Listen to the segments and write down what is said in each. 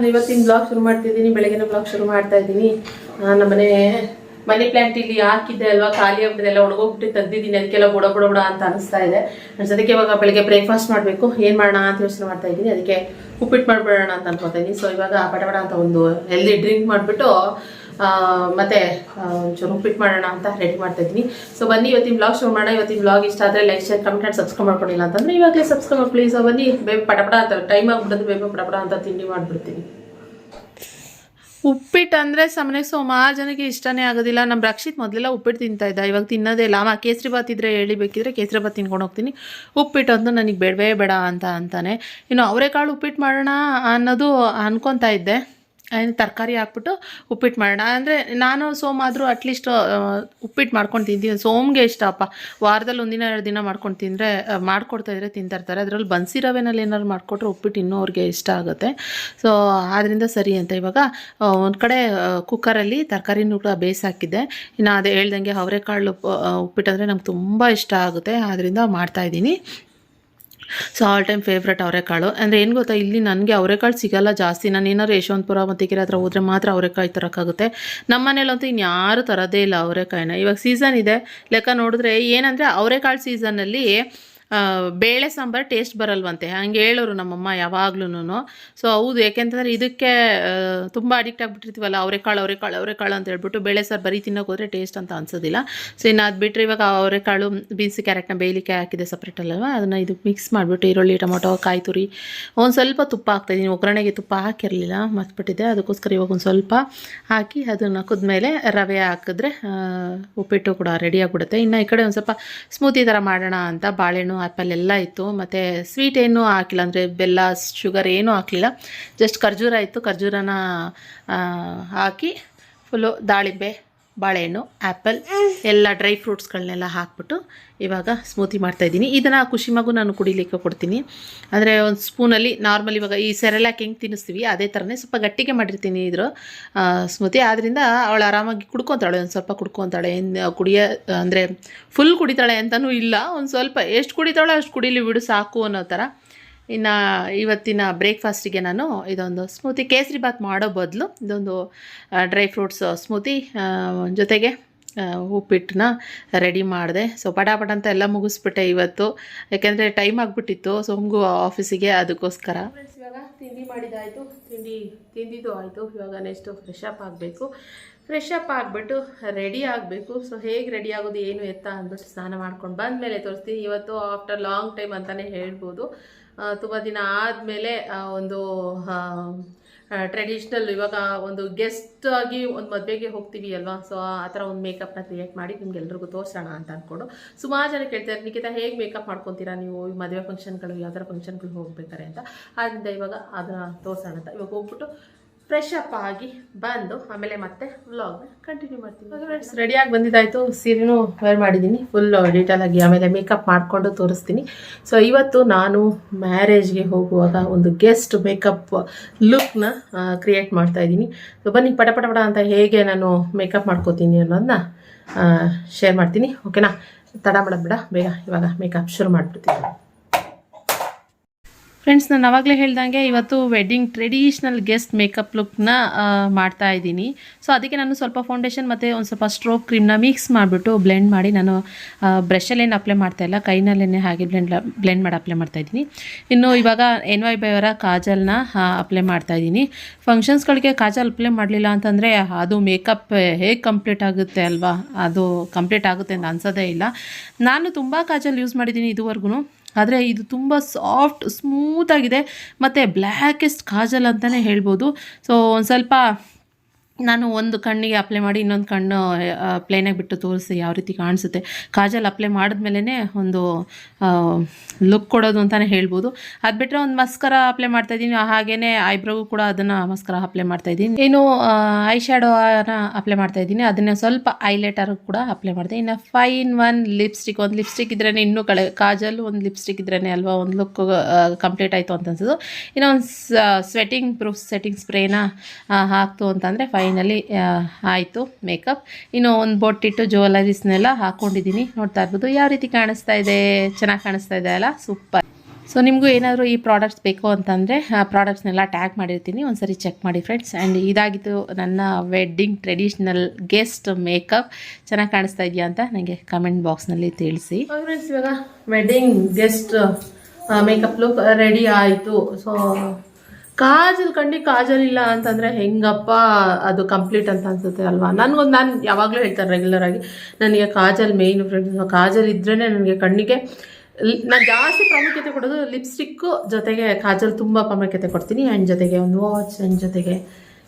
ನಾನು ಇವತ್ತಿನ ಬ್ಲಾಗ್ ಶುರು ಮಾಡ್ತಿದ್ದೀನಿ, ಬೆಳಗಿನ ಬ್ಲಾಗ್ ಶುರು ಮಾಡ್ತಾ ಇದ್ದೀನಿ. ನಮ್ಮನೆ ಮನಿ ಪ್ಲಾಂಟ್ ಇಲ್ಲಿ ಹಾಕಿದ್ದೆ ಅಲ್ವಾ, ಖಾಲಿ ಆಗ್ಬಿಟ್ಟಿದೆ ಎಲ್ಲ ಒಣಗೋಗ್ಬಿಟ್ಟು ತೆಗ್ದಿದ್ದೀನಿ, ಅದಕ್ಕೆಲ್ಲ ಬುಡ ಬುಡ ಬುಡ ಅಂತ ಅನಿಸ್ತಾ ಇದೆ. ಅದಕ್ಕೆ ಇವಾಗ ಬೆಳಗ್ಗೆ ಬ್ರೇಕ್ಫಾಸ್ಟ್ ಮಾಡಬೇಕು, ಏನು ಮಾಡೋಣ ಅಂತ ಯೋಚನೆ ಮಾಡ್ತಾ ಇದ್ದೀನಿ. ಅದಕ್ಕೆ ಉಪ್ಪಿಟ್ಟು ಮಾಡ್ಬಿಡೋಣ ಅಂತ ಅನ್ಕೋತಾ ಇದ್ದೀನಿ. ಸೊ ಇವಾಗ ಪಟಪಟ ಅಂತ ಒಂದು ಹೆಲ್ದಿ ಡ್ರಿಂಕ್ ಮಾಡಿಬಿಟ್ಟು ಮತ್ತೆ ಒಂಚೂರು ಉಪ್ಪಿಟ್ಟು ಮಾಡೋಣ ಅಂತ ರೆಡಿ ಮಾಡ್ತಾ ಇದ್ದೀನಿ. ಸೊ ಬನ್ನಿ, ಇವತ್ತಿನ ಬ್ಲಾಗ್ ಶುರು ಮಾಡೋಣ. ಇವತ್ತಿನ ಬ್ಲಾಗ್ ಇಷ್ಟ ಆದರೆ like share comment and subscribe ಮಾಡ್ಕೊಂಡಿಲ್ಲ ಅಂತಂದ್ರೆ ಇವಾಗಲೇ ಸಬ್ಸ್ಕ್ರೈಬ್ ಮಾಡಿ ಪ್ಲೀಸ್ ಬನ್ನಿ ಬೇಗ ಪಟಪಟ ಅಂತ ಟೈಮ್ ಆಗ್ಬಿಡೋದು ಬೇಗ ಪಟಪಟ ಅಂತ ತಿಂಡಿ ಮಾಡಿಬಿಡ್ತೀನಿ. ಉಪ್ಪಿಟ್ಟು ಅಂದರೆ ಸಾಮಾನ್ಯ ಸುಮಾರು ಜನಕ್ಕೆ ಇಷ್ಟನೇ ಆಗೋದಿಲ್ಲ. ನಮ್ಮ ರಕ್ಷಿತ್ ಮೊದಲೆಲ್ಲ ಉಪ್ಪಿಟ್ಟು ತಿಂತಾ ಇದ್ದ. ಇವಾಗ ತಿನ್ನೋದೇ ಇಲ್ಲ. ಅಮ್ಮ, ಕೇಸರಿ ಬಾತ್ ಇದ್ರೆ ಹೇಳಿ ಬೇಕಿದ್ರೆ ಕೇಸರಿ ಬಾತ್ ತಿನ್ಕೊಂಡು ಹೋಗ್ತೀನಿ. ಉಪ್ಪಿಟ್ಟು ಅಂತ ನನಗೆ ಬೇಡವೇ ಬೇಡ ಅಂತ ಅಂತಾನೆ. ಇನ್ನು ಅವರೆಕಾಳು ಉಪ್ಪಿಟ್ಟು ಮಾಡೋಣ ಅನ್ನೋದು ಅನ್ಕೊತಾ ಇದ್ದೆ. ಏನು ತರಕಾರಿ ಹಾಕ್ಬಿಟ್ಟು ಉಪ್ಪಿಟ್ಟು ಮಾಡೋಣ. ಅಂದರೆ ನಾನು ಸೋಮಾದರೂ ಅಟ್ಲೀಸ್ಟ್ ಉಪ್ಪಿಟ್ಟು ಮಾಡ್ಕೊಂಡು ತಿಂತೀನಿ. ಸೋಮ್ಗೆ ಇಷ್ಟಪ್ಪ. ವಾರದಲ್ಲಿ ಒಂದಿನ, ಎರಡು ದಿನ ಮಾಡ್ಕೊಂಡು ತಿಂದರೆ ಮಾಡ್ಕೊಡ್ತಾ ಇದ್ರೆ ತಿಂತಾಯಿರ್ತಾರೆ ಅದರಲ್ಲಿ ಬನ್ಸಿ ರವೆನಲ್ಲಿ ಏನಾದ್ರು ಮಾಡಿಕೊಟ್ರೆ ಉಪ್ಪಿಟ್ಟು ಇನ್ನೂ ಅವ್ರಿಗೆ ಇಷ್ಟ ಆಗುತ್ತೆ. ಸೊ ಆದ್ದರಿಂದ ಸರಿ ಅಂತ ಇವಾಗ ಒಂದು ಕಡೆ ಕುಕ್ಕರಲ್ಲಿ ತರಕಾರಿನೂ ಕೂಡ ಬೇಯಿಸಾಕಿದ್ದೆ. ಇನ್ನು ಅದೇ ಹೇಳ್ದಂಗೆ ಅವರೆಕಾಳು ಉಪ್ಪಿಟ್ಟು ಅಂದರೆ ನಮ್ಗೆ ತುಂಬ ಇಷ್ಟ ಆಗುತ್ತೆ. ಆದ್ದರಿಂದ ಮಾಡ್ತಾಯಿದ್ದೀನಿ ಸೊ ಆಲ್ ಟೈಮ್ ಫೇವ್ರೆಟ್ ಅವರೆಕಾಳು ಅಂದರೆ ಏನು ಗೊತ್ತಾ, ಇಲ್ಲಿ ನನಗೆ ಅವರೆಕಾಳು ಸಿಗಲ್ಲ ಜಾಸ್ತಿ. ನಾನು ಏನಾದ್ರು ಯಶವಂತಪುರ ಮತ್ತು ಕಿರ ಹತ್ರ ಹೋದರೆ ಮಾತ್ರ ಅವರೆಕಾಯಿ ತರೋಕ್ಕಾಗುತ್ತೆ. ನಮ್ಮ ಮನೇಲಂತೂ ಇನ್ಯಾರು ತರೋದೇ ಇಲ್ಲ ಅವರೆಕಾಯಿನ ಇವಾಗ ಸೀಸನ್ ಇದೆ. ಲೆಕ್ಕ ನೋಡಿದ್ರೆ ಏನಂದರೆ ಅವರೆಕಾಳು ಸೀಸನಲ್ಲಿ ಬೇಳೆ ಸಾಂಬಾರು ಟೇಸ್ಟ್ ಬರಲ್ವಂತೆ. ಹಂಗೆ ಹೇಳೋರು ನಮ್ಮಮ್ಮ ಯಾವಾಗ್ಲೂ ಸೊ ಹೌದು, ಯಾಕೆಂತಂದರೆ ಇದಕ್ಕೆ ತುಂಬ ಅಡಿಕ್ಟ್ ಆಗಿಬಿಟ್ಟಿರ್ತೀವಲ್ಲ ಅವರೆಕಾಳು ಅವರೆಕಾಳು ಅವರೆಕಾಳು ಅಂತ ಹೇಳ್ಬಿಟ್ಟು ಬೇಳೆ ಸಾರು ಬರೀ ತಿನ್ನೋಕೆ ಟೇಸ್ಟ್ ಅಂತ ಅನ್ಸೋದಿಲ್ಲ. ಸೊ ಇನ್ನು ಅದು ಬಿಟ್ಟರೆ ಇವಾಗ ಅವರೆಕಾಳು ಬೀನ್ಸಿ ಕ್ಯಾರೆಟ್ನ ಬೇಯಲಿಕ್ಕೆ ಹಾಕಿದೆ ಸಪ್ರೇಟಲ್ಲವ ಅದನ್ನು ಇದು ಮಿಕ್ಸ್ ಮಾಡಿಬಿಟ್ಟು ಈರುಳ್ಳಿ, ಟೊಮೊಟೊ, ಕಾಯಿ ತುರಿ, ಒಂದು ಸ್ವಲ್ಪ ತುಪ್ಪ ಹಾಕ್ತಾಯಿದ್ದೀನಿ ಒಗ್ಗರಣೆಗೆ ತುಪ್ಪ ಹಾಕಿರಲಿಲ್ಲ, ಮರ್ತ್ಬಿಟ್ಟಿದ್ದೆ. ಅದಕ್ಕೋಸ್ಕರ ಇವಾಗ ಒಂದು ಸ್ವಲ್ಪ ಹಾಕಿ ಅದನ್ನು ಕುದ್ಮೇಲೆ ರವೆ ಹಾಕಿದ್ರೆ ಉಪ್ಪಿಟ್ಟು ಕೂಡ ರೆಡಿ ಆಗಿಬಿಡುತ್ತೆ. ಇನ್ನು ಈ ಕಡೆ ಒಂದು ಸ್ವಲ್ಪ ಸ್ಮೂತಿ ಥರ ಮಾಡೋಣ ಅಂತ ಬಾಳೆಹಣ್ಣು ಆ್ಯಪಲ್ ಎಲ್ಲ ಇತ್ತು. ಮತ್ತು ಸ್ವೀಟ್ ಏನೂ ಹಾಕಿಲ್ಲ. ಅಂದರೆ ಬೆಲ್ಲ ಶುಗರ್ ಏನೂ ಹಾಕಲಿಲ್ಲ. ಜಸ್ಟ್ ಖರ್ಜೂರ ಇತ್ತು. ಖರ್ಜೂರನ ಹಾಕಿ ಫುಲ್ಲು ದಾಳಿಂಬೆ ಬಾಳೆಹಣ್ಣು ಆ್ಯಪಲ್ ಎಲ್ಲ ಡ್ರೈ ಫ್ರೂಟ್ಸ್ಗಳನ್ನೆಲ್ಲ ಹಾಕ್ಬಿಟ್ಟು ಇವಾಗ ಸ್ಮೂತಿ ಮಾಡ್ತಾಯಿದ್ದೀನಿ ಇದನ್ನು ಖುಷಿ ಮಗು ನಾನು ಕುಡಿಲಿಕ್ಕೆ ಕೊಡ್ತೀನಿ. ಅಂದರೆ ಒಂದು ಸ್ಪೂನಲ್ಲಿ ನಾರ್ಮಲ್ ಇವಾಗ ಈ ಸೆರೆಲ್ಯಾಕ್ ಹೆಂಗೆ ತಿನ್ನಿಸ್ತೀವಿ, ಅದೇ ಥರನೇ ಸ್ವಲ್ಪ ಗಟ್ಟಿಗೆ ಮಾಡಿರ್ತೀನಿ ಇದ್ರು ಸ್ಮೂತಿ. ಆದ್ದರಿಂದ ಅವಳು ಆರಾಮಾಗಿ ಕುಡ್ಕೊತಾಳೆ, ಒಂದು ಸ್ವಲ್ಪ ಕುಡ್ಕೊತಾಳೆ. ಏನು ಕುಡಿಯ, ಅಂದರೆ ಫುಲ್ ಕುಡಿತಾಳೆ ಅಂತಲೂ ಇಲ್ಲ, ಒಂದು ಸ್ವಲ್ಪ ಎಷ್ಟು ಕುಡಿತಾಳೋ ಅಷ್ಟು ಕುಡಿಲಿ ಬಿಡು ಸಾಕು ಅನ್ನೋ ಥರ ಇನ್ನು ಇವತ್ತಿನ ಬ್ರೇಕ್ಫಾಸ್ಟಿಗೆ ನಾನು ಇದೊಂದು ಸ್ಮೂತಿ ಕೇಸರಿ ಬಾತ್ ಮಾಡೋ ಬದಲು ಇದೊಂದು ಡ್ರೈ ಫ್ರೂಟ್ಸ್ ಸ್ಮೂತಿ ಜೊತೆಗೆ ಉಪ್ಪಿಟ್ಟನ್ನ ರೆಡಿ ಮಾಡಿದೆ. ಸೊ ಪಟಾಪಟ ಅಂತ ಎಲ್ಲ ಮುಗಿಸ್ಬಿಟ್ಟೆ ಇವತ್ತು. ಯಾಕೆಂದರೆ ಟೈಮ್ ಆಗಿಬಿಟ್ಟಿತ್ತು. ಸೋಮ್ಗು ಆಫೀಸಿಗೆ ಅದಕ್ಕೋಸ್ಕರ. ಇವಾಗ ತಿಂಡಿ ಮಾಡಿದ್ದಾಯಿತು ತಿಂಡಿ ತಿಂದಿದ್ದು ಆಯಿತು. ಇವಾಗ ನೆಕ್ಸ್ಟು ಫ್ರೆಶ್ ಅಪ್ ಆಗಬೇಕು. ಫ್ರೆಶ್ ಅಪ್ ಆಗಿಬಿಟ್ಟು ರೆಡಿ ಆಗಬೇಕು. ಸೊ ಹೇಗೆ ರೆಡಿ ಆಗೋದು, ಏನು ಎತ್ತ ಅಂದ್ಬಿಟ್ಟು ಸ್ನಾನ ಮಾಡ್ಕೊಂಡು ಬಂದಮೇಲೆ ತೋರಿಸ್ತೀನಿ. ಇವತ್ತು ಆಫ್ಟರ್ ಲಾಂಗ್ ಟೈಮ್ ಅಂತಲೇ ಹೇಳ್ಬೋದು. ತುಂಬ ದಿನ ಆದಮೇಲೆ ಒಂದು ಟ್ರೆಡಿಷ್ನಲ್ ಇವಾಗ ಒಂದು ಗೆಸ್ಟ್ ಆಗಿ ಒಂದು ಮದುವೆಗೆ ಹೋಗ್ತೀವಿ ಅಲ್ವಾ? ಸೊ ಆ ಥರ ಒಂದು ಮೇಕಪ್ನ ಕ್ರಿಯೇಟ್ ಮಾಡಿ ನಿಮ್ಗೆಲ್ರಿಗೂ ತೋರಿಸೋಣ ಅಂತ ಅಂದ್ಕೊಂಡು ಸುಮಾರು ಜನ ಕೇಳ್ತಾರೆ, ನಿಖಿತ, ಹೇಗೆ ಮೇಕಪ್ ಮಾಡ್ಕೊತೀರಾ ನೀವು? ಈ ಮದುವೆ ಫಂಕ್ಷನ್ಗಳು ಯಾವ ಥರ ಫಂಕ್ಷನ್ಗಳು ಹೋಗ್ಬೇಕಾರೆ ಅಂತ. ಆದ್ದರಿಂದ ಇವಾಗ ಅದನ್ನ ತೋರಿಸೋಣ ಅಂತ. ಇವಾಗ ಹೋಗ್ಬಿಟ್ಟು ಫ್ರೆಶ್ ಅಪ್ ಆಗಿ ಬಂದು ಆಮೇಲೆ ಮತ್ತೆ ವ್ಲಾಗ್ ಕಂಟಿನ್ಯೂ ಮಾಡ್ತೀನಿ. ಫ್ರೆಂಡ್ಸ್ ರೆಡಿಯಾಗಿ ಬಂದಿದ್ದಾಯಿತು. ಸೀರೆನೂ ವೇರ್ ಮಾಡಿದ್ದೀನಿ. ಫುಲ್ ಡೀಟೇಲ್ ಆಗಿ ಆಮೇಲೆ ಮೇಕಪ್ ಮಾಡಿಕೊಂಡು ತೋರಿಸ್ತೀನಿ. ಸೊ ಇವತ್ತು ನಾನು ಮ್ಯಾರೇಜ್ಗೆ ಹೋಗುವಾಗ ಒಂದು ಗೆಸ್ಟ್ ಮೇಕಪ್ ಲುಕ್ನ ಕ್ರಿಯೇಟ್ ಮಾಡ್ತಾ ಇದ್ದೀನಿ. ಸೊ ಬನ್ನಿ, ಪಟ ಪಟ ಪಟ ಅಂತ ಹೇಗೆ ನಾನು ಮೇಕಪ್ ಮಾಡ್ಕೋತೀನಿ ಅನ್ನೋದನ್ನ ಶೇರ್ ಮಾಡ್ತೀನಿ. ಓಕೆನಾ ತಡ ಬೇಡ ಬೇಗ ಇವಾಗ ಮೇಕಪ್ ಶುರು ಮಾಡಿಬಿಡ್ತೀನಿ. ಫ್ರೆಂಡ್ಸ್ ನಾನು ಅವಾಗಲೇ ಹೇಳ್ದಂಗೆ ಇವತ್ತು ವೆಡ್ಡಿಂಗ್ ಟ್ರೆಡಿಷ್ನಲ್ ಗೆಸ್ಟ್ ಮೇಕಪ್ ಲುಕ್ನ ಮಾಡ್ತಾ ಇದ್ದೀನಿ. ಸೊ ಅದಕ್ಕೆ ನಾನು ಸ್ವಲ್ಪ ಫೌಂಡೇಶನ್ ಮತ್ತು ಒಂದು ಸ್ವಲ್ಪ ಸ್ಟ್ರೋಕ್ ಕ್ರೀಮ್ನ ಮಿಕ್ಸ್ ಮಾಡಿಬಿಟ್ಟು ಬ್ಲೆಂಡ್ ಮಾಡಿ ನಾನು ಬ್ರಷಲ್ಲೇನು ಅಪ್ಲೈ ಮಾಡ್ತಾ ಇಲ್ಲ. ಕೈನಲ್ಲೇ ಹಾಗೆ ಬ್ಲೆಂಡ್ ಬ್ಲೆಂಡ್ ಮಾಡಿ ಅಪ್ಲೈ ಮಾಡ್ತಾ ಇದ್ದೀನಿ. ಇನ್ನು ಇವಾಗ ಎನ್ ವೈ ಬೈ ಅವರ ಕಾಜಲ್ನ ಅಪ್ಲೈ ಮಾಡ್ತಾ ಇದ್ದೀನಿ. ಫಂಕ್ಷನ್ಸ್ಗಳಿಗೆ ಕಾಜಲ್ ಅಪ್ಲೈ ಮಾಡಲಿಲ್ಲ ಅಂತಂದರೆ ಅದು ಮೇಕಪ್ ಹೇಗೆ ಕಂಪ್ಲೀಟ್ ಆಗುತ್ತೆ ಅಲ್ವಾ? ಅದು ಕಂಪ್ಲೀಟ್ ಆಗುತ್ತೆ ಅಂತ ಅನ್ಸೋದೇ ಇಲ್ಲ. ನಾನು ತುಂಬ ಕಾಜಲ್ ಯೂಸ್ ಮಾಡಿದ್ದೀನಿ ಇದುವರೆಗೂ ಆದರೆ ಇದು ತುಂಬ ಸಾಫ್ಟ್ ಸ್ಮೂತಾಗಿದೆ ಮತ್ತು ಬ್ಲ್ಯಾಕೆಸ್ಟ್ ಕಾಜಲ್ ಅಂತಲೇ ಹೇಳ್ಬೋದು. ಸೊ ಒಂದು ಸ್ವಲ್ಪ ನಾನು ಒಂದು ಕಣ್ಣಿಗೆ ಅಪ್ಲೈ ಮಾಡಿ ಇನ್ನೊಂದು ಕಣ್ಣು ಪ್ಲೇನಾಗಿ ಬಿಟ್ಟು ತೋರಿಸಿ ಯಾವ ರೀತಿ ಕಾಣಿಸುತ್ತೆ. ಕಾಜಲ್ ಅಪ್ಲೈ ಮಾಡಿದ್ಮೇಲೆ ಒಂದು ಲುಕ್ ಕೊಡೋದು ಅಂತಲೇ ಹೇಳ್ಬೋದು. ಅದು ಬಿಟ್ಟರೆ ಒಂದು ಮಸ್ಕರ ಅಪ್ಲೈ ಮಾಡ್ತಾ ಇದ್ದೀನಿ. ಹಾಗೆಯೇ ಐಬ್ರೋಗೂ ಕೂಡ ಅದನ್ನು ಮಸ್ಕರ ಅಪ್ಲೈ ಮಾಡ್ತಾ ಇದ್ದೀನಿ. ಇನ್ನು ಐ ಶ್ಯಾಡೋನ ಅಪ್ಲೈ ಮಾಡ್ತಾ ಇದ್ದೀನಿ. ಅದನ್ನು ಸ್ವಲ್ಪ ಐಲೈಟರ್ ಕೂಡ ಅಪ್ಲೈ ಮಾಡಿದೆ. ಇನ್ನು ಫೈನ್ ಒನ್ ಲಿಪ್ಸ್ಟಿಕ್ ಒಂದು ಲಿಪ್ಸ್ಟಿಕ್ ಇದ್ರೇ ಇನ್ನೂ ಕಳೆ, ಕಾಜಲ್ ಒಂದು ಲಿಪ್ಸ್ಟಿಕ್ ಇದ್ರೇ ಅಲ್ವಾ, ಒಂದು ಲುಕ್ ಕಂಪ್ಲೀಟ್ ಆಯಿತು ಅಂತ ಅನ್ಸೋದು ಇನ್ನು ಒಂದು ಸ್ವೆಟಿಂಗ್ ಪ್ರೂಫ್ ಸೆಟ್ಟಿಂಗ್ ಸ್ಪ್ರೇನ ಹಾಕ್ತು ಅಂತಂದರೆ ಫೈನಲಿ ಆಯಿತು ಮೇಕಪ್ ಇನ್ನು ಒಂದು ಬೊಟ್ಟಿಟ್ಟು ಜ್ಯುವೆಲರೀಸ್ನೆಲ್ಲ ಹಾಕ್ಕೊಂಡಿದ್ದೀನಿ ನೋಡ್ತಾ ಇರ್ಬೋದು. ಯಾವ ರೀತಿ ಕಾಣಿಸ್ತಾ ಇದೆ? ಚೆನ್ನಾಗಿ ಕಾಣಿಸ್ತಾ ಇದೆ ಅಲ್ಲ? ಸೂಪರ್ ಸೊ ನಿಮಗೂ ಏನಾದರೂ ಈ ಪ್ರಾಡಕ್ಟ್ಸ್ ಬೇಕು ಅಂತಂದರೆ, ಆ ಪ್ರಾಡಕ್ಟ್ಸ್ನೆಲ್ಲ ಟ್ಯಾಗ್ ಮಾಡಿರ್ತೀನಿ. ಒಂದ್ಸರಿ ಚೆಕ್ ಮಾಡಿ ಫ್ರೆಂಡ್ಸ್ ಆ್ಯಂಡ್ ಇದಾಗಿತ್ತು ನನ್ನ ವೆಡ್ಡಿಂಗ್ ಟ್ರೆಡಿಷ್ನಲ್ ಗೆಸ್ಟ್ ಮೇಕಪ್ ಚೆನ್ನಾಗಿ ಕಾಣಿಸ್ತಾ ಇದೆಯಾ ಅಂತ ನನಗೆ ಕಮೆಂಟ್ ಬಾಕ್ಸ್ನಲ್ಲಿ ತಿಳಿಸಿ. ಫ್ರೆಂಡ್ಸ್ ಇವಾಗ wedding guest makeup look ready ಆಯಿತು. ಸೊ ಕಾಜಲ್ ಕಂಡು ಕಾಜಲ್ ಇಲ್ಲ ಅಂತಂದರೆ ಹೆಂಗಪ್ಪ, ಅದು ಕಂಪ್ಲೀಟ್ ಅಂತ ಅನ್ಸುತ್ತೆ ಅಲ್ವಾ? ನನಗೊಂದು ನಾನು ಯಾವಾಗಲೂ ಹೇಳ್ತಾರೆ ರೆಗ್ಯುಲರ್ ಆಗಿ, ನನಗೆ ಕಾಜಲ್ ಮೇಯ್ನ್ ಫ್ರೆಂಡ್ಸ್ ಕಾಜಲ್ ಇದ್ರೇ ನನಗೆ ಕಣ್ಣಿಗೆ ನಾನು ಜಾಸ್ತಿ ಪ್ರಾಮುಖ್ಯತೆ ಕೊಡೋದು ಲಿಪ್ಸ್ಟಿಕ್ಕು ಜೊತೆಗೆ ಕಾಜಲ್ ತುಂಬ ಪ್ರಾಮುಖ್ಯತೆ ಕೊಡ್ತೀನಿ ಆ್ಯಂಡ್ ಜೊತೆಗೆ ಒಂದು ವಾಚ್ ಆ್ಯಂಡ್ ಜೊತೆಗೆ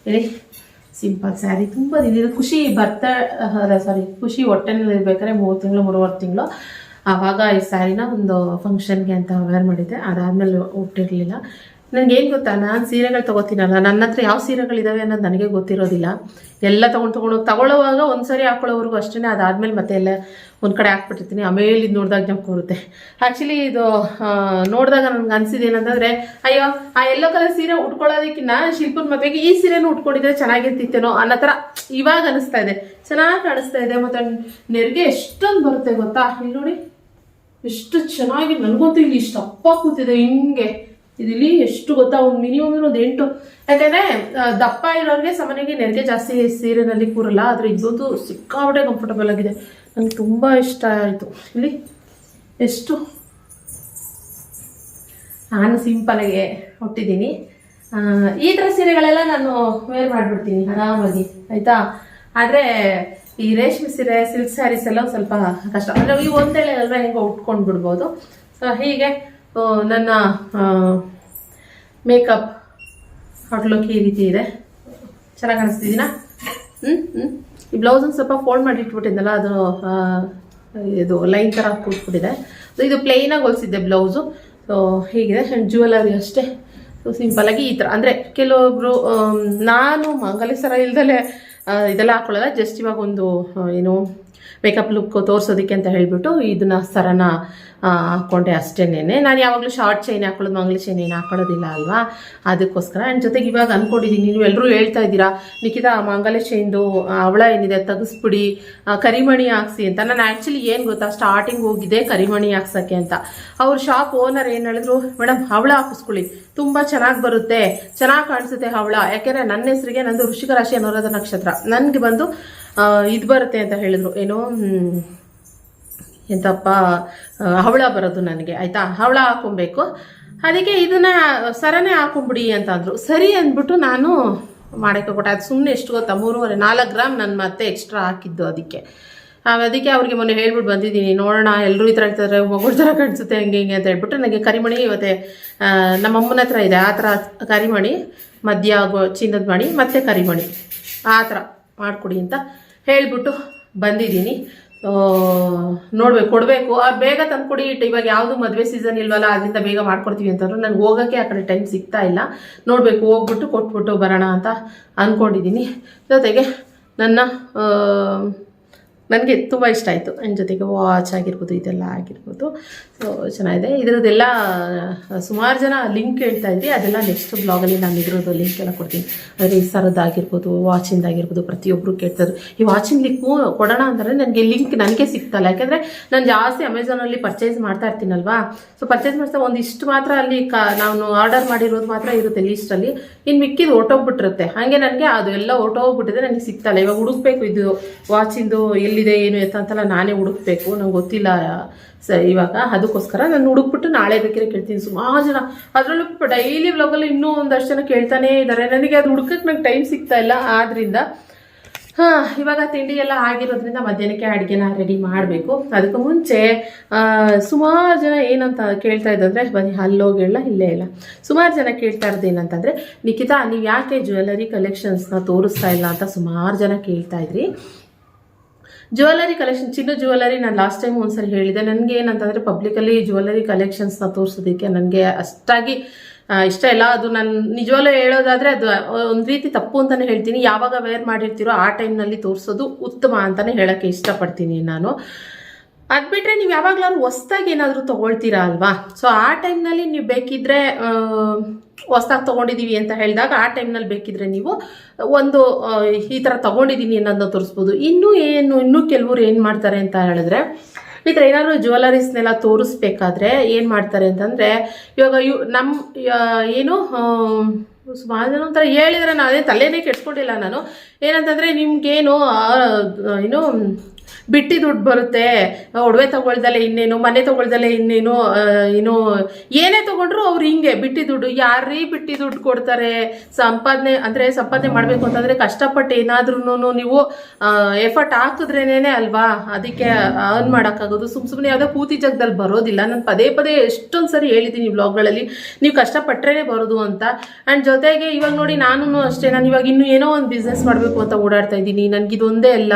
ಹೇಳಿ ಸಿಂಪಲ್ ಸ್ಯಾರಿ ತುಂಬ ದಿನ ಖುಷಿ ಬರ್ತಾ ಸಾರಿ ಖುಷಿ ಹೊಟ್ಟೆನಲ್ಲಿ ಇರ್ಬೇಕಾದ್ರೆ ಮೂರು ತಿಂಗಳು, ಮೂರುವರೆ ತಿಂಗಳು. ಆವಾಗ ಈ ಸ್ಯಾರಿನ ಒಂದು ಫಂಕ್ಷನ್ಗೆ ಅಂತ ವೇರ್ ಮಾಡಿದ್ದೆ. ಅದಾದಮೇಲೆ ಹುಟ್ಟಿರಲಿಲ್ಲ. ನನಗೆ ಏನು ಗೊತ್ತಾ? ನಾನು ಸೀರೆಗಳು ತೊಗೋತೀನಲ್ಲ ನನ್ನ ಹತ್ರ ಯಾವ ಸೀರೆಗಳಿದಾವೆ ಅನ್ನೋದು ನನಗೆ ಗೊತ್ತಿರೋದಿಲ್ಲ. ಎಲ್ಲ ತೊಗೊಂಡು ತೊಗೊಂಡು ತಗೊಳ್ಳೋವಾಗ ಒಂದು ಸರಿ ಹಾಕೊಳ್ಳೋವರೆಗೂ ಅಷ್ಟೇ ಅದಾದಮೇಲೆ ಮತ್ತೆ ಎಲ್ಲ ಒಂದು ಕಡೆ ಹಾಕ್ಬಿಟ್ಟಿರ್ತೀನಿ. ಆಮೇಲೆ ಇದು ನೋಡಿದಾಗ ನಮ್ಗೆ ಕೂರುತ್ತೆ ಆ್ಯಕ್ಚುಲಿ ಇದು ನೋಡಿದಾಗ ನನಗೆ ಅನ್ಸಿದೆ ಏನಂತಂದರೆ, ಅಯ್ಯೋ, ಆ ಎಲ್ಲೋ ಕಲರ್ ಸೀರೆ ಉಟ್ಕೊಳ್ಳೋದಕ್ಕಿಂತ ಶಿಲ್ಪನ ಮದುವೆಗೆ ಈ ಸೀರೆನೂ ಉಟ್ಕೊಂಡಿದ್ರೆ ಚೆನ್ನಾಗಿರ್ತಿತ್ತೇನೋ ಅನ್ನೋ ಥರ ಇವಾಗ ಅನಿಸ್ತಾ ಇದೆ. ಚೆನ್ನಾಗಿ ಕಾಣಿಸ್ತಾ ಇದೆ, ಮತ್ತು ನೆರಿಗೆ ಎಷ್ಟೊಂದು ಬರುತ್ತೆ ಗೊತ್ತಾ? ಇಲ್ಲಿ ನೋಡಿ, ಎಷ್ಟು ಚೆನ್ನಾಗಿ ನನಗಂತೂ ಇಲ್ಲಿ ಇಷ್ಟಪ್ಪ ಕೂತಿದೆ, ಹಿಂಗೆ. ಇದಿಲ್ಲಿ ಎಷ್ಟು ಗೊತ್ತಾ? ಒಂದು ಮಿನಿಮಮ್ ಒಂದು ಎಂಟು. ಯಾಕಂದ್ರೆ ದಪ್ಪ ಇರೋರಿಗೆ ಸಾಮಾನ್ಯವಾಗಿ ನೆರಿಗೆ ಜಾಸ್ತಿ ಸೀರೆನಲ್ಲಿ ಕೂರಲ್ಲ, ಆದರೆ ಇದೊಂದು ಸಿಕ್ಕಾಪಟ್ಟೆ ಕಂಫರ್ಟಬಲ್ ಆಗಿದೆ. ನಂಗೆ ತುಂಬ ಇಷ್ಟ ಆಯಿತು. ಇಲ್ಲಿ ಎಷ್ಟು? ನಾನು ಸಿಂಪಲಾಗೆ ಹೊಟ್ಟಿದ್ದೀನಿ ಈ ಥರ ಸೀರೆಗಳೆಲ್ಲ ನಾನು ವೇರ್ ಮಾಡಿಬಿಡ್ತೀನಿ, ಆರಾಮಾಗಿ, ಆಯಿತಾ? ಆದರೆ, ಈ ರೇಷ್ಮೆ ಸೀರೆ ಸಿಲ್ಕ್ ಸ್ಯಾರೀಸ್ ಎಲ್ಲ ಸ್ವಲ್ಪ ಕಷ್ಟ. ಅಂದರೆ ಈ ಒಂದೇಳೆ ಅಲ್ವಾ ಹೆಂಗೋ ಉಟ್ಕೊಂಡು ಬಿಡ್ಬೋದು ಸೊ ಹೀಗೆ ನನ್ನ ಮೇಕಪ್ ಔಟ್ಲುಕ್ ಈ ರೀತಿ ಇದೆ. ಚೆನ್ನಾಗಿ ಕಾಣಿಸ್ತಿದ್ದೀನಾ ಹ್ಞೂ ಹ್ಞೂ ಈ ಬ್ಲೌಸನ್ನು ಸ್ವಲ್ಪ ಫೋಲ್ಡ್ ಮಾಡಿ ಇಟ್ಬಿಟ್ಟಿದ್ದಲ್ಲ ಅದು ಇದು ಲೈನ್ ಥರ ಕೂತ್ಬಿಟ್ಟಿದೆ ಇದು ಪ್ಲೈನಾಗಿ ಹೊಲಿಸಿದ್ದೆ ಬ್ಲೌಸು ಸೊ ಹೀಗಿದೆ. ಆ್ಯಂಡ್ ಜ್ಯುವೆಲರಿ ಅಷ್ಟೇ. ಸೊ ಸಿಂಪಲಾಗಿ ಈ ಥರ ಅಂದರೆ ಕೆಲವೊಬ್ಬರು ನಾನು ಮಂಗಲಿ ಸರ ಇಲ್ದಲೇ ಇದೆಲ್ಲ ಹಾಕೊಳ್ಳಲ್ಲ. ಜಸ್ಟ್ ಇವಾಗ ಒಂದು ಏನು ಮೇಕಪ್ ಲುಕ್ ತೋರಿಸೋದಕ್ಕೆ ಅಂತ ಹೇಳಿಬಿಟ್ಟು ಇದನ್ನ ಸರನ ಹಾಕೊಂಡೆ ಅಷ್ಟೇನೆ ನಾನು ಯಾವಾಗಲೂ ಶಾರ್ಟ್ ಚೈನ್ ಹಾಕೊಳ್ಳೋದು, ಮಂಗಲಿ ಚೈನ್ ಏನು ಹಾಕೊಳ್ಳೋದಿಲ್ಲ ಅಲ್ವಾ? ಅದಕ್ಕೋಸ್ಕರ. ಆ್ಯಂಡ್ ಜೊತೆಗೆ ಇವಾಗ ಅಂದ್ಕೊಂಡಿದ್ದೀನಿ ನೀವು ಎಲ್ಲರೂ ಹೇಳ್ತಾ ಇದ್ದೀರಾ, ನಿಖಿತಾ ಮಂಗಲ ಚೈನ್ದು ಅವಳ ಏನಿದೆ, ತೆಗಿಸ್ಬಿಡಿ ಕರಿಮಣಿ ಹಾಕ್ಸಿ ಅಂತ. ನಾನು ಆ್ಯಕ್ಚುಲಿ ಏನು ಗೊತ್ತಾ ಸ್ಟಾರ್ಟಿಂಗ್ ಹೋಗಿದೆ ಕರಿಮಣಿ ಹಾಕ್ಸೋಕ್ಕೆ ಅಂತ. ಅವ್ರ ಶಾಪ್ ಓನರ್ ಏನು ಹೇಳಿದ್ರು ಮೇಡಮ್ ಹವಳ ಹಾಕಿಸ್ಕೊಳ್ಳಿ. ತುಂಬ ಚೆನ್ನಾಗಿ ಬರುತ್ತೆ. ಚೆನ್ನಾಗಿ ಕಾಣಿಸುತ್ತೆ ಹವಳ ಯಾಕೆಂದರೆ ನನ್ನ ಹೆಸರಿಗೆ ನಂದು ಋಷಿಕ ರಾಶಿ ಅನುರಾಧ ನಕ್ಷತ್ರ. ನನಗೆ ಬಂದು ಇದು ಬರುತ್ತೆ ಅಂತ ಹೇಳಿದ್ರು. ಏನು ಎಂತಪ್ಪ ಹವಳ ಬರೋದು ನನಗೆ, ಆಯಿತಾ? ಹವಳ ಹಾಕೊಬೇಕು ಅದಕ್ಕೆ ಇದನ್ನ ಸರನೇ ಹಾಕೊಂಬಿಡಿ ಅಂತ ಸರಿ ಅಂದ್ಬಿಟ್ಟು ನಾನು ಮಾಡೋಕ್ಕೆ ಕೊಟ್ಟೆ ಅದು ಸುಮ್ಮನೆ ಎಷ್ಟು ಗೊತ್ತಾ? ಮೂರುವರೆ, ನಾಲ್ಕು ಗ್ರಾಮ್ ನನ್ನ ಮತ್ತೆ ಎಕ್ಸ್ಟ್ರಾ ಹಾಕಿದ್ದು ಅದಕ್ಕೆ. ಅದಕ್ಕೆ ಅವ್ರಿಗೆ ಮೊನ್ನೆ ಹೇಳ್ಬಿಟ್ಟು ಬಂದಿದ್ದೀನಿ. ನೋಡೋಣ ಎಲ್ಲರೂ ಈ ಥರ ಇರ್ತಾರೆ ಮಗಳ ಥರ ಕಾಣಿಸುತ್ತೆ, ಹಂಗೆ ಹಿಂಗೆ ಅಂತ ಹೇಳ್ಬಿಟ್ಟು ನನಗೆ ಕರಿಮಣಿ ಇವತ್ತೆ ನಮ್ಮ ಅಮ್ಮನ ಹತ್ರ ಇದೆ. ಆ ಥರ ಕರಿಮಣಿ, ಮಧ್ಯ ಚಿನ್ನದ ಮಣಿ, ಮತ್ತು ಕರಿಮಣಿ. ಆ ಥರ. ಮಾಡಿಕೊಡಿ ಅಂತ ಹೇಳಿಬಿಟ್ಟು ಬಂದಿದ್ದೀನಿ. ನೋಡ್ಬೇಕು, ಕೊಡಬೇಕು. ಬೇಗ ತಂದ್ಕೊಡಿ ಇಟ್ಟು ಇವಾಗ ಯಾವುದು ಮದುವೆ ಸೀಸನ್ ಇಲ್ವಲ್ಲ, ಅದರಿಂದ ಬೇಗ ಮಾಡ್ಕೊಡ್ತೀವಿ ಅಂತಂದ್ರು ನನಗೆ ಹೋಗೋಕ್ಕೆ ಆ ಕಡೆ ಟೈಮ್ ಸಿಗ್ತಾ ಇಲ್ಲ. ನೋಡಬೇಕು, ಹೋಗ್ಬಿಟ್ಟು ಕೊಟ್ಬಿಟ್ಟು ಬರೋಣ ಅಂತ ಅಂದ್ಕೊಂಡಿದ್ದೀನಿ ಜೊತೆಗೆ ನನ್ನ ನನಗೆ ತುಂಬ ಇಷ್ಟ ಆಯಿತು. ನನ್ನ ಜೊತೆಗೆ ವಾಚ್ ಆಗಿರ್ಬೋದು, ಇದೆಲ್ಲ ಆಗಿರ್ಬೋದು. ಸೊ ಚೆನ್ನಾಗಿದೆ. ಇದರದ್ದೆಲ್ಲ ಸುಮಾರು ಜನ ಲಿಂಕ್ ಹೇಳ್ತಾ ಇದ್ವಿ. ಅದೆಲ್ಲ ನೆಕ್ಸ್ಟ್ ಬ್ಲಾಗಲ್ಲಿ ನಾನು ಇದ್ರದ್ದು ಲಿಂಕ್ ಎಲ್ಲ ಕೊಡ್ತೀನಿ. ಅಂದರೆ ಈ ಸರದ್ದಾಗಿರ್ಬೋದು ವಾಚಿಂದಾಗಿರ್ಬೋದು ಪ್ರತಿಯೊಬ್ಬರು ಕೇಳ್ತಾರೆ. ಈ ವಾಚಿಂಗ್ ಲಿಂಕ್ ಕೊಡೋಣ ಅಂದರೆ ನನಗೆ ಲಿಂಕ್ ನನಗೆ ಸಿಗ್ತಲ್ಲ. ಯಾಕೆಂದರೆ ನಾನು ಜಾಸ್ತಿ ಅಮೆಝಾನಲ್ಲಿ ಪರ್ಚೇಸ್ ಮಾಡ್ತಾ ಇರ್ತೀನಲ್ವಾ? ಸೊ ಪರ್ಚೇಸ್ ಮಾಡ್ತಾ ಒಂದಿಷ್ಟು ಮಾತ್ರ ಅಲ್ಲಿ ಕ, ನಾನು ಆರ್ಡರ್ ಮಾಡಿರೋದು ಮಾತ್ರ ಇರುತ್ತೆ ಲೀಸ್ಟಲ್ಲಿ ಇನ್ನು ಮಿಕ್ಕಿದ್ದು ಹೊಟ್ಟೋಗ್ಬಿಟ್ಟಿರುತ್ತೆ ಹಾಗೆ ನನಗೆ ಅದು ಎಲ್ಲ ಹೊಟ್ಟೋಗ್ಬಿಟ್ಟಿದೆ ನನಗೆ ಸಿಗ್ತಲ್ಲ. ಇವಾಗ ಹುಡುಕ್ಬೇಕು ಇದು ವಾಚಿಂದು ಎಲ್ಲಿದೆ ಏನು ಎತ್ತ ಅಂತೆಲ್ಲ ನಾನೇ ಹುಡುಕ್ಬೇಕು, ನಂಗೆ ಗೊತ್ತಿಲ್ಲ, ಸ, ಇವಾಗ ಅದಕ್ಕೋಸ್ಕರ ನಾನು ಹುಡುಕ್ಬಿಟ್ಟು ನಾಳೆ ಬೇಕಿದ್ರೆ ಕೇಳ್ತೀನಿ. ಸುಮಾರು ಜನ, ಅದರಲ್ಲೂ ಡೈಲಿ ವ್ಲಾಗಲ್ಲಿ ಇನ್ನೂ ಒಂದಷ್ಟು ಜನ ಕೇಳ್ತಾನೇ ಇದ್ದಾರೆ ನನಗೆ ಅದು ಹುಡುಕಕ್ಕೆ ನಂಗೆ ಟೈಮ್ ಸಿಗ್ತಾ ಇಲ್ಲ. ಆದ್ದರಿಂದ ಹಾಂ, ಇವಾಗ ತಿಂಡಿ ಎಲ್ಲ ಆಗಿರೋದ್ರಿಂದ ಮಧ್ಯಾಹ್ನಕ್ಕೆ ಅಡುಗೆನ ರೆಡಿ ಮಾಡಬೇಕು. ಅದಕ್ಕೆ ಮುಂಚೆ ಸುಮಾರು ಜನ ಏನಂತ ಕೇಳ್ತಾ ಇದ್ದಂದ್ರೆ, ಬನ್ನಿ ಅಲ್ಲೋಗಿಲ್ಲ ಇಲ್ಲೇ ಇಲ್ಲ. ಸುಮಾರು ಜನ ಕೇಳ್ತಾ ಇರೋದು ಏನಂತಂದರೆ, ನಿಖಿತಾ, ನೀವು ಯಾಕೆ ಜ್ಯುವೆಲರಿ ಕಲೆಕ್ಷನ್ಸ್ನ ತೋರಿಸ್ತಾ ಇಲ್ಲ ಅಂತ ಸುಮಾರು ಜನ ಕೇಳ್ತಾ ಇದ್ರಿ. ಜ್ಯುವೆಲರಿ ಕಲೆಕ್ಷನ್ ಚಿನ್ನ ಜುವೆಲ್ಲರಿ ನಾನು ಲಾಸ್ಟ್ ಟೈಮ್ ಒಂದ್ಸರಿ ಹೇಳಿದೆ. ನನಗೆ ಏನಂತಂದರೆ ಪಬ್ಲಿಕಲ್ಲಿ ಜ್ಯುವೆಲ್ಲರಿ ಕಲೆಕ್ಷನ್ಸ್ನ ತೋರಿಸೋದಕ್ಕೆ ನನಗೆ ಅಷ್ಟಾಗಿ ಇಷ್ಟ ಇಲ್ಲ. ಅದು ನಾನು ನಿಜವಾಗ್ಲೂ ಹೇಳೋದಾದರೆ ಅದು ಒಂದು ರೀತಿ ತಪ್ಪು ಅಂತಲೇ ಹೇಳ್ತೀನಿ. ಯಾವಾಗ ವೇರ್ ಮಾಡಿರ್ತೀರೋ ಆ ಟೈಮ್ನಲ್ಲಿ ತೋರಿಸೋದು ಉತ್ತಮ ಅಂತಲೇ ಹೇಳೋಕ್ಕೆ ಇಷ್ಟಪಡ್ತೀನಿ ನಾನು. ಅದು ಬಿಟ್ಟರೆ ನೀವು ಯಾವಾಗಲಾದ್ರು ಹೊಸ್ದಾಗಿ ಏನಾದರೂ ತೊಗೊಳ್ತೀರಾ ಅಲ್ವಾ? ಸೊ ಆ ಟೈಮ್ನಲ್ಲಿ ನೀವು ಬೇಕಿದ್ರೆ ಹೊಸ್ದಾಗಿ ತೊಗೊಂಡಿದ್ದೀವಿ ಅಂತ ಹೇಳಿದಾಗ ಆ ಟೈಮ್ನಲ್ಲಿ ಬೇಕಿದ್ರೆ ನೀವು ಒಂದು ಈ ಥರ ತೊಗೊಂಡಿದ್ದೀನಿ ಅನ್ನೋದನ್ನ ತೋರಿಸ್ಬೋದು. ಇನ್ನೂ ಏನು, ಇನ್ನೂ ಕೆಲವರು ಏನು ಮಾಡ್ತಾರೆ ಅಂತ ಹೇಳಿದ್ರೆ, ಈ ಥರ ಏನಾದರೂ ಜ್ಯುವೆಲರೀಸ್ನೆಲ್ಲ ತೋರಿಸ್ಬೇಕಾದ್ರೆ ಏನು ಮಾಡ್ತಾರೆ ಅಂತಂದರೆ, ಇವಾಗ ಯು ನಮ್ಮ ಏನು ಸುಮಾರು ಜನ ಒಂಥರ ಹೇಳಿದ್ರೆ ನಾನು ಅದೇ ತಲೆನೇ ಕೆಡ್ಸ್ಕೊಂಡಿಲ್ಲ ನಾನು. ಏನಂತಂದರೆ ನಿಮ್ಗೇನು ಏನು ಬಿಟ್ಟಿ ದುಡ್ಡು ಬರುತ್ತೆ. ಒಡವೆ ತಗೊಳ್ದಲೆ ಇನ್ನೇನು, ಮನೆ ತಗೊಳ್ದಲೆ ಇನ್ನೇನು ಏನು, ಏನೇ ತಗೊಂಡ್ರು ಅವ್ರು ಹಿಂಗೆ ಬಿಟ್ಟಿ ದುಡ್ಡು. ಯಾರೀ ಬಿಟ್ಟಿ ದುಡ್ಡು ಕೊಡ್ತಾರೆ? ಸಂಪಾದನೆ, ಅಂದರೆ ಸಂಪಾದನೆ ಮಾಡಬೇಕು ಅಂತಂದರೆ ಕಷ್ಟಪಟ್ಟು ಏನಾದ್ರೂ ನೀವು ಎಫರ್ಟ್ ಹಾಕಿದ್ರೇನೇ ಅಲ್ವಾ? ಅದಕ್ಕೆ ಅರ್ನ್ ಮಾಡೋಕ್ಕಾಗೋದು. ಸುಮ್ಮ ಸುಮ್ಮನೆ ಯಾವುದೋ ಕೂತಿ ಜಾಗದಲ್ಲಿ ಬರೋದಿಲ್ಲ. ನಾನು ಪದೇ ಪದೇ ಎಷ್ಟೊಂದು ಸರಿ ಹೇಳಿದ್ದೀನಿ ಬ್ಲಾಗ್ಗಳಲ್ಲಿ, ನೀವು ಕಷ್ಟಪಟ್ಟರೆ ಬರೋದು ಅಂತ. ಆ್ಯಂಡ್ ಜೊತೆಗೆ ಇವಾಗ ನೋಡಿ ನಾನು ಅಷ್ಟೇ. ನಾನು ಇವಾಗ ಇನ್ನೂ ಏನೋ ಒಂದು ಬಿಸ್ನೆಸ್ ಮಾಡಬೇಕು ಅಂತ ಓಡಾಡ್ತಾ ಇದ್ದೀನಿ. ನನಗಿದೊಂದೇ ಅಲ್ಲ.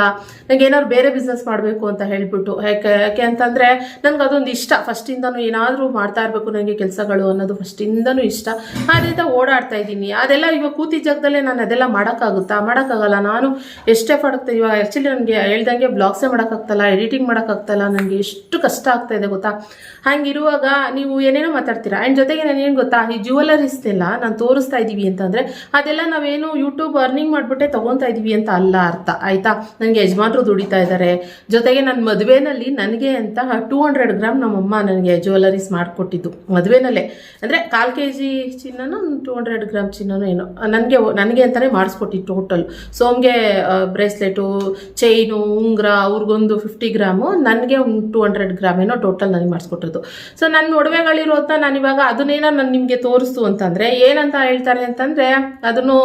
ನನಗೆ ಏನಾದ್ರು ಬೇರೆ ಬಿಸ್ನೆಸ್ ಮಾಡಬೇಕು ಅಂತ ಹೇಳ್ಬಿಟ್ಟು. ಯಾಕೆ ಯಾಕೆ ಅಂತಂದರೆ ನನಗೆ ಅದೊಂದು ಇಷ್ಟ. ಫಸ್ಟಿಂದನೂ ಏನಾದರೂ ಮಾಡ್ತಾ ಇರಬೇಕು ನನಗೆ ಕೆಲಸಗಳು ಅನ್ನೋದು ಫಸ್ಟಿಂದನೂ ಇಷ್ಟ. ಅದರಿಂದ ಓಡಾಡ್ತಾ ಇದ್ದೀನಿ. ಅದೆಲ್ಲ ಇವಾಗ ಕೂತಿ ಜಾಗದಲ್ಲೇ ನಾನು ಅದೆಲ್ಲ ಮಾಡೋಕ್ಕಾಗುತ್ತಾ? ಮಾಡೋಕ್ಕಾಗಲ್ಲ. ನಾನು ಎಷ್ಟೇ ಆಗ್ತಾ ಇವಾಗ ಆ್ಯಕ್ಚುಲಿ ನನಗೆ ಹೇಳ್ದಂಗೆ ಬ್ಲಾಗ್ಸೇ ಮಾಡೋಕ್ಕಾಗ್ತಲ್ಲ ಎಡಿಟಿಂಗ್ ಮಾಡೋಕ್ಕಾಗ್ತಲ್ಲ. ನನಗೆ ಎಷ್ಟು ಕಷ್ಟ ಆಗ್ತಾ ಇದೆ ಗೊತ್ತಾ? ಹಂಗಿರುವಾಗ ನೀವು ಏನೇನೋ ಮಾತಾಡ್ತೀರಾ? ಆ್ಯಂಡ್ ಜೊತೆಗೆ ನಾನು ಏನು ಗೊತ್ತಾ? ಈ ಜ್ಯುವೆಲರೀಸ್ನೆಲ್ಲ ನಾನು ತೋರಿಸ್ತಾ ಇದ್ದೀವಿ ಅಂತಂದರೆ ಅದೆಲ್ಲ ನಾವೇನು ಯೂಟ್ಯೂಬ್ ಅರ್ನಿಂಗ್ ಮಾಡಿಬಿಟ್ಟೆ ತೊಗೊತಾ ಇದ್ದೀವಿ ಅಂತ ಅಲ್ಲ ಅರ್ಥ. ಆಯಿತಾ? ನನಗೆ ಯಜಮಾನರು ದುಡಿತಾ ಇದ್ದಾರೆ. ಜೊತೆಗೆ ನನ್ನ ಮದುವೆನಲ್ಲಿ ನನಗೆ ಅಂತ ಟೂ ಹಂಡ್ರೆಡ್ ಗ್ರಾಮ್ ನಮ್ಮಮ್ಮ ನನಗೆ ಜ್ಯುವೆಲರೀಸ್ ಮಾಡಿಕೊಟ್ಟಿದ್ದು. ಮದುವೆನಲ್ಲೇ. ಅಂದರೆ ಕಾಲು ಕೆ ಜಿ ಚಿನ್ನನೂ ಟೂ ಹಂಡ್ರೆಡ್ ಗ್ರಾಮ್ ಚಿನ್ನನೂ ಏನೋ. ನನಗೆ ನನಗೆ ಅಂತಲೇ ಮಾಡಿಸ್ಕೊಟ್ಟಿದ್ದು ಟೋಟಲ್ ಸೋಮ್ಗೆ ಬ್ರೇಸ್ಲೆಟು ಚೈನು ಉಂಗ್ರ, ಅವ್ರಿಗೊಂದು ಫಿಫ್ಟಿ ಗ್ರಾಮು ನನಗೆ ಒಂದು ಟೂ ಹಂಡ್ರೆಡ್ ಗ್ರಾಮ್ ಏನೋ ಟೋಟಲ್ ನನಗೆ ಮಾಡಿಸ್ಕೊಟ್ಟಿದ್ದು. ಸೊ ನನ್ನ ಒಡವೆಗಳಿರೋದನ್ನ ನಾನು ಇವಾಗ ಅದನ್ನೇನೋ ನಾನು ನಿಮಗೆ ತೋರಿಸ್ತು ಅಂತಂದರೆ, ಏನಂತ ಹೇಳ್ತಾರೆ ಅಂತಂದರೆ, ಅದನ್ನು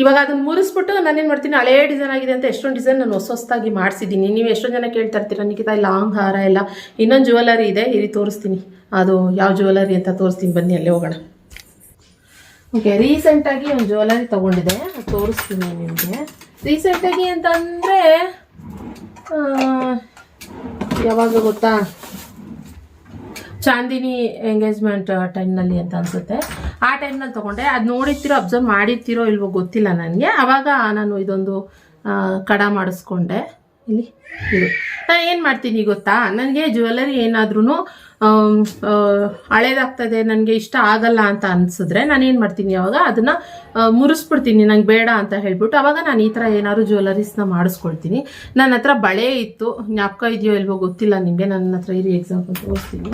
ಇವಾಗ ಅದನ್ನ ಮುರಿಸ್ಬಿಟ್ಟು ನಾನೇನು ಮಾಡ್ತೀನಿ, ಹಳೇ ಡಿಸೈನ್ ಆಗಿದೆ ಅಂತ ಎಷ್ಟೊಂದು ಡಿಸೈನ್ ನಾನು ಹೊಸ ಹೊಸದಾಗಿ ಮಾಡಿಸಿದ್ದೀನಿ. ನೀವು ಎಷ್ಟೊಂದು ಜನ ಕೇಳ್ತಾ ಇರ್ತೀರ ನಿಖಿತಾ ಲಾಂಗ್ ಹಾರ ಎಲ್ಲ. ಇನ್ನೊಂದು ಜ್ಯುವೆಲ್ಲರಿ ಇದೆ ಇಲ್ಲಿ ತೋರಿಸ್ತೀನಿ. ಅದು ಯಾವ ಜ್ಯುವೆಲ್ಲರಿ ಅಂತ ತೋರಿಸ್ತೀನಿ, ಬನ್ನಿ ಅಲ್ಲೇ ಹೋಗೋಣ. ಓಕೆ ರೀಸೆಂಟಾಗಿ ಒಂದು ಜ್ಯುವೆಲ್ಲರಿ ತೊಗೊಂಡಿದೆ ತೋರಿಸ್ತೀನಿ ನಿಮಗೆ. ರೀಸೆಂಟಾಗಿ ಅಂತಂದರೆ ಯಾವಾಗ ಗೊತ್ತಾ? ಚಾಂದಿನಿ ಎಂಗೇಜ್ಮೆಂಟ್ ಟೈಮ್ನಲ್ಲಿ ಅಂತ ಅನ್ಸುತ್ತೆ. ಆ ಟೈಮ್ನಲ್ಲಿ ತೊಗೊಂಡೆ. ಅದು ನೋಡಿರ್ತಿರೋ ಅಬ್ಸರ್ವ್ ಮಾಡಿರ್ತಿರೋ ಇಲ್ವೋ ಗೊತ್ತಿಲ್ಲ ನನಗೆ. ಆವಾಗ ನಾನು ಇದೊಂದು ಕಡ ಮಾಡಿಸ್ಕೊಂಡೆ. ಇಲ್ಲಿ, ಇದು. ನಾನು ಏನು ಮಾಡ್ತೀನಿ ಗೊತ್ತಾ? ನನಗೆ ಜ್ಯುವೆಲ್ಲರಿ ಏನಾದ್ರೂ ಹಳೇದಾಗ್ತದೆ, ನನಗೆ ಇಷ್ಟ ಆಗಲ್ಲ ಅಂತ ಅನ್ಸಿದ್ರೆ ನಾನು ಏನು ಮಾಡ್ತೀನಿ ಅವಾಗ ಅದನ್ನು ಮುರಿಸ್ಬಿಡ್ತೀನಿ. ನಂಗೆ ಬೇಡ ಅಂತ ಹೇಳ್ಬಿಟ್ಟು ಅವಾಗ ನಾನು ಈ ಥರ ಏನಾದ್ರು ಜ್ಯುವೆಲ್ಲರೀಸ್ನ ಮಾಡಿಸ್ಕೊಳ್ತೀನಿ. ನನ್ನ ಹತ್ರ ಬಳೆ ಇತ್ತು. ಜ್ಞಾಪಕ ಇದೆಯೋ ಇಲ್ವೋ ಗೊತ್ತಿಲ್ಲ ನಿಮಗೆ. ನನ್ನ ಹತ್ರ ಇರಿ ಎಕ್ಸಾಂಪಲ್ ತೋರಿಸ್ತೀನಿ.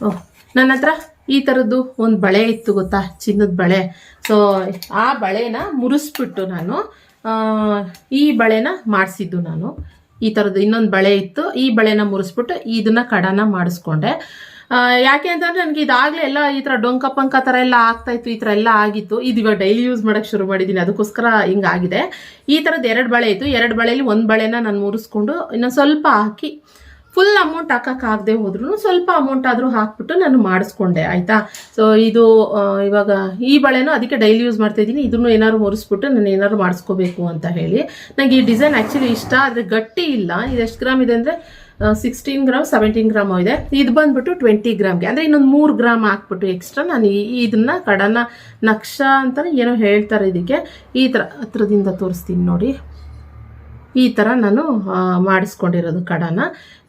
ಓಹ್, ನನ್ನ ಹತ್ರ ಈ ಥರದ್ದು ಒಂದು ಬಳೆ ಇತ್ತು ಗೊತ್ತಾ, ಚಿನ್ನದ ಬಳೆ. ಸೊ ಆ ಬಳೆನ ಮುರಿಸ್ಬಿಟ್ಟು ನಾನು ಈ ಬಳೆನ ಮಾಡಿಸಿದ್ದು ನಾನು. ಈ ಥರದ್ದು ಇನ್ನೊಂದು ಬಳೆ ಇತ್ತು, ಈ ಬಳೆನ ಮುರಿಸ್ಬಿಟ್ಟು ಇದನ್ನ ಕಡನ ಮಾಡಿಸ್ಕೊಂಡೆ. ಯಾಕೆ ಅಂತಂದ್ರೆ ನನಗೆ ಇದಾಗಲೇ ಎಲ್ಲ ಈ ಥರ ಡೊಂಕ ಪಂಕ ಥರ ಎಲ್ಲ ಆಗ್ತಾಯಿತ್ತು ಈ ಥರ ಎಲ್ಲ ಆಗಿತ್ತು. ಇದು ಡೈಲಿ ಯೂಸ್ ಮಾಡೋಕ್ಕೆ ಶುರು ಮಾಡಿದ್ದೀನಿ ಅದಕ್ಕೋಸ್ಕರ ಹಿಂಗಾಗಿದೆ ಈ ಥರದ್ದು ಎರಡು ಬಳೆ ಇತ್ತು. ಎರಡು ಬಳೆಯಲ್ಲಿ ಒಂದು ಬಳೆನ ನಾನು ಮುರಿಸ್ಕೊಂಡು ಇನ್ನೊಂದು ಸ್ವಲ್ಪ ಹಾಕಿ ಫುಲ್ ಅಮೌಂಟ್ ಹಾಕೋಕ್ಕಾಗದೆ ಹೋದ್ರೂ ಸ್ವಲ್ಪ ಅಮೌಂಟ್ ಆದರೂ ಹಾಕ್ಬಿಟ್ಟು ನಾನು ಮಾಡಿಸ್ಕೊಂಡೆ, ಆಯಿತಾ? ಸೊ ಇದು ಇವಾಗ ಈ ಬಳೆನೂ ಅದಕ್ಕೆ ಡೈಲಿ ಯೂಸ್ ಮಾಡ್ತಾ ಇದ್ದೀನಿ. ಇದನ್ನು ಏನಾದ್ರು ಮುರಿಸ್ಬಿಟ್ಟು ನಾನು ಏನಾದ್ರು ಮಾಡಿಸ್ಕೋಬೇಕು ಅಂತ ಹೇಳಿ. ನನಗೆ ಈ ಡಿಸೈನ್ ಆ್ಯಕ್ಚುಲಿ ಇಷ್ಟ, ಆದರೆ ಗಟ್ಟಿ ಇಲ್ಲ. ಇದು ಎಷ್ಟು ಗ್ರಾಮ್ ಇದೆ ಅಂದರೆ ಸಿಕ್ಸ್ಟೀನ್ ಗ್ರಾಮ್ ಸೆವೆಂಟೀನ್ ಗ್ರಾಮ್ ಇದೆ. ಇದು ಬಂದ್ಬಿಟ್ಟು ಟ್ವೆಂಟಿ ಗ್ರಾಮ್ಗೆ. ಅಂದರೆ ಇನ್ನೊಂದು ಮೂರು ಗ್ರಾಮ್ ಹಾಕ್ಬಿಟ್ಟು ಎಕ್ಸ್ಟ್ರಾ ನಾನು ಇದನ್ನ ಕಡನ ನಕ್ಷ ಅಂತಲೇ ಏನೋ ಹೇಳ್ತಾರೆ ಇದಕ್ಕೆ. ಈ ಥರ ಹತ್ರದಿಂದ ತೋರಿಸ್ತೀನಿ ನೋಡಿ. ಈ ಥರ ನಾನು ಮಾಡಿಸ್ಕೊಂಡಿರೋದು ಕಡನ.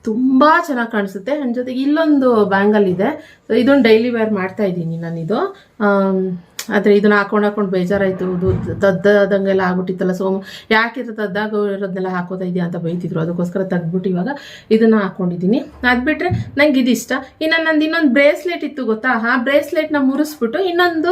ತುಂಬ ಚೆನ್ನಾಗಿ ಕಾಣಿಸುತ್ತೆ. ನನ್ನ ಜೊತೆಗೆ ಇಲ್ಲೊಂದು ಬ್ಯಾಂಗಲ್ ಇದೆ. ಇದೊಂದು ಡೈಲಿ ವೇರ್ ಮಾಡ್ತಾ ಇದ್ದೀನಿ ನಾನಿದು. ಆದರೆ ಇದನ್ನ ಹಾಕೊಂಡು ಹಾಕೊಂಡು ಬೇಜಾರಾಯಿತು. ಇದು ದದ್ದಾದಂಗೆಲ್ಲ ಆಗ್ಬಿಟ್ಟಿತ್ತಲ್ಲ. ಸೋಮ ಯಾಕೆ ಇದು ತದ್ದಾಗ ಇರೋದನ್ನೆಲ್ಲ ಹಾಕೋತಾ ಇದೆಯಾ ಅಂತ ಬೈತಿದ್ರು. ಅದಕ್ಕೋಸ್ಕರ ತೆಗ್ದ್ಬಿಟ್ಟು ಇವಾಗ ಇದನ್ನು ಹಾಕೊಂಡಿದ್ದೀನಿ. ಅದು ಬಿಟ್ಟರೆ ನಂಗೆ ಇಷ್ಟ ಇನ್ನು ನಂದು ಇನ್ನೊಂದು ಬ್ರೇಸ್ಲೆಟ್ ಇತ್ತು ಗೊತ್ತಾ? ಆ ಬ್ರೇಸ್ಲೆಟ್ನ ಮುರಿಸ್ಬಿಟ್ಟು ಇನ್ನೊಂದು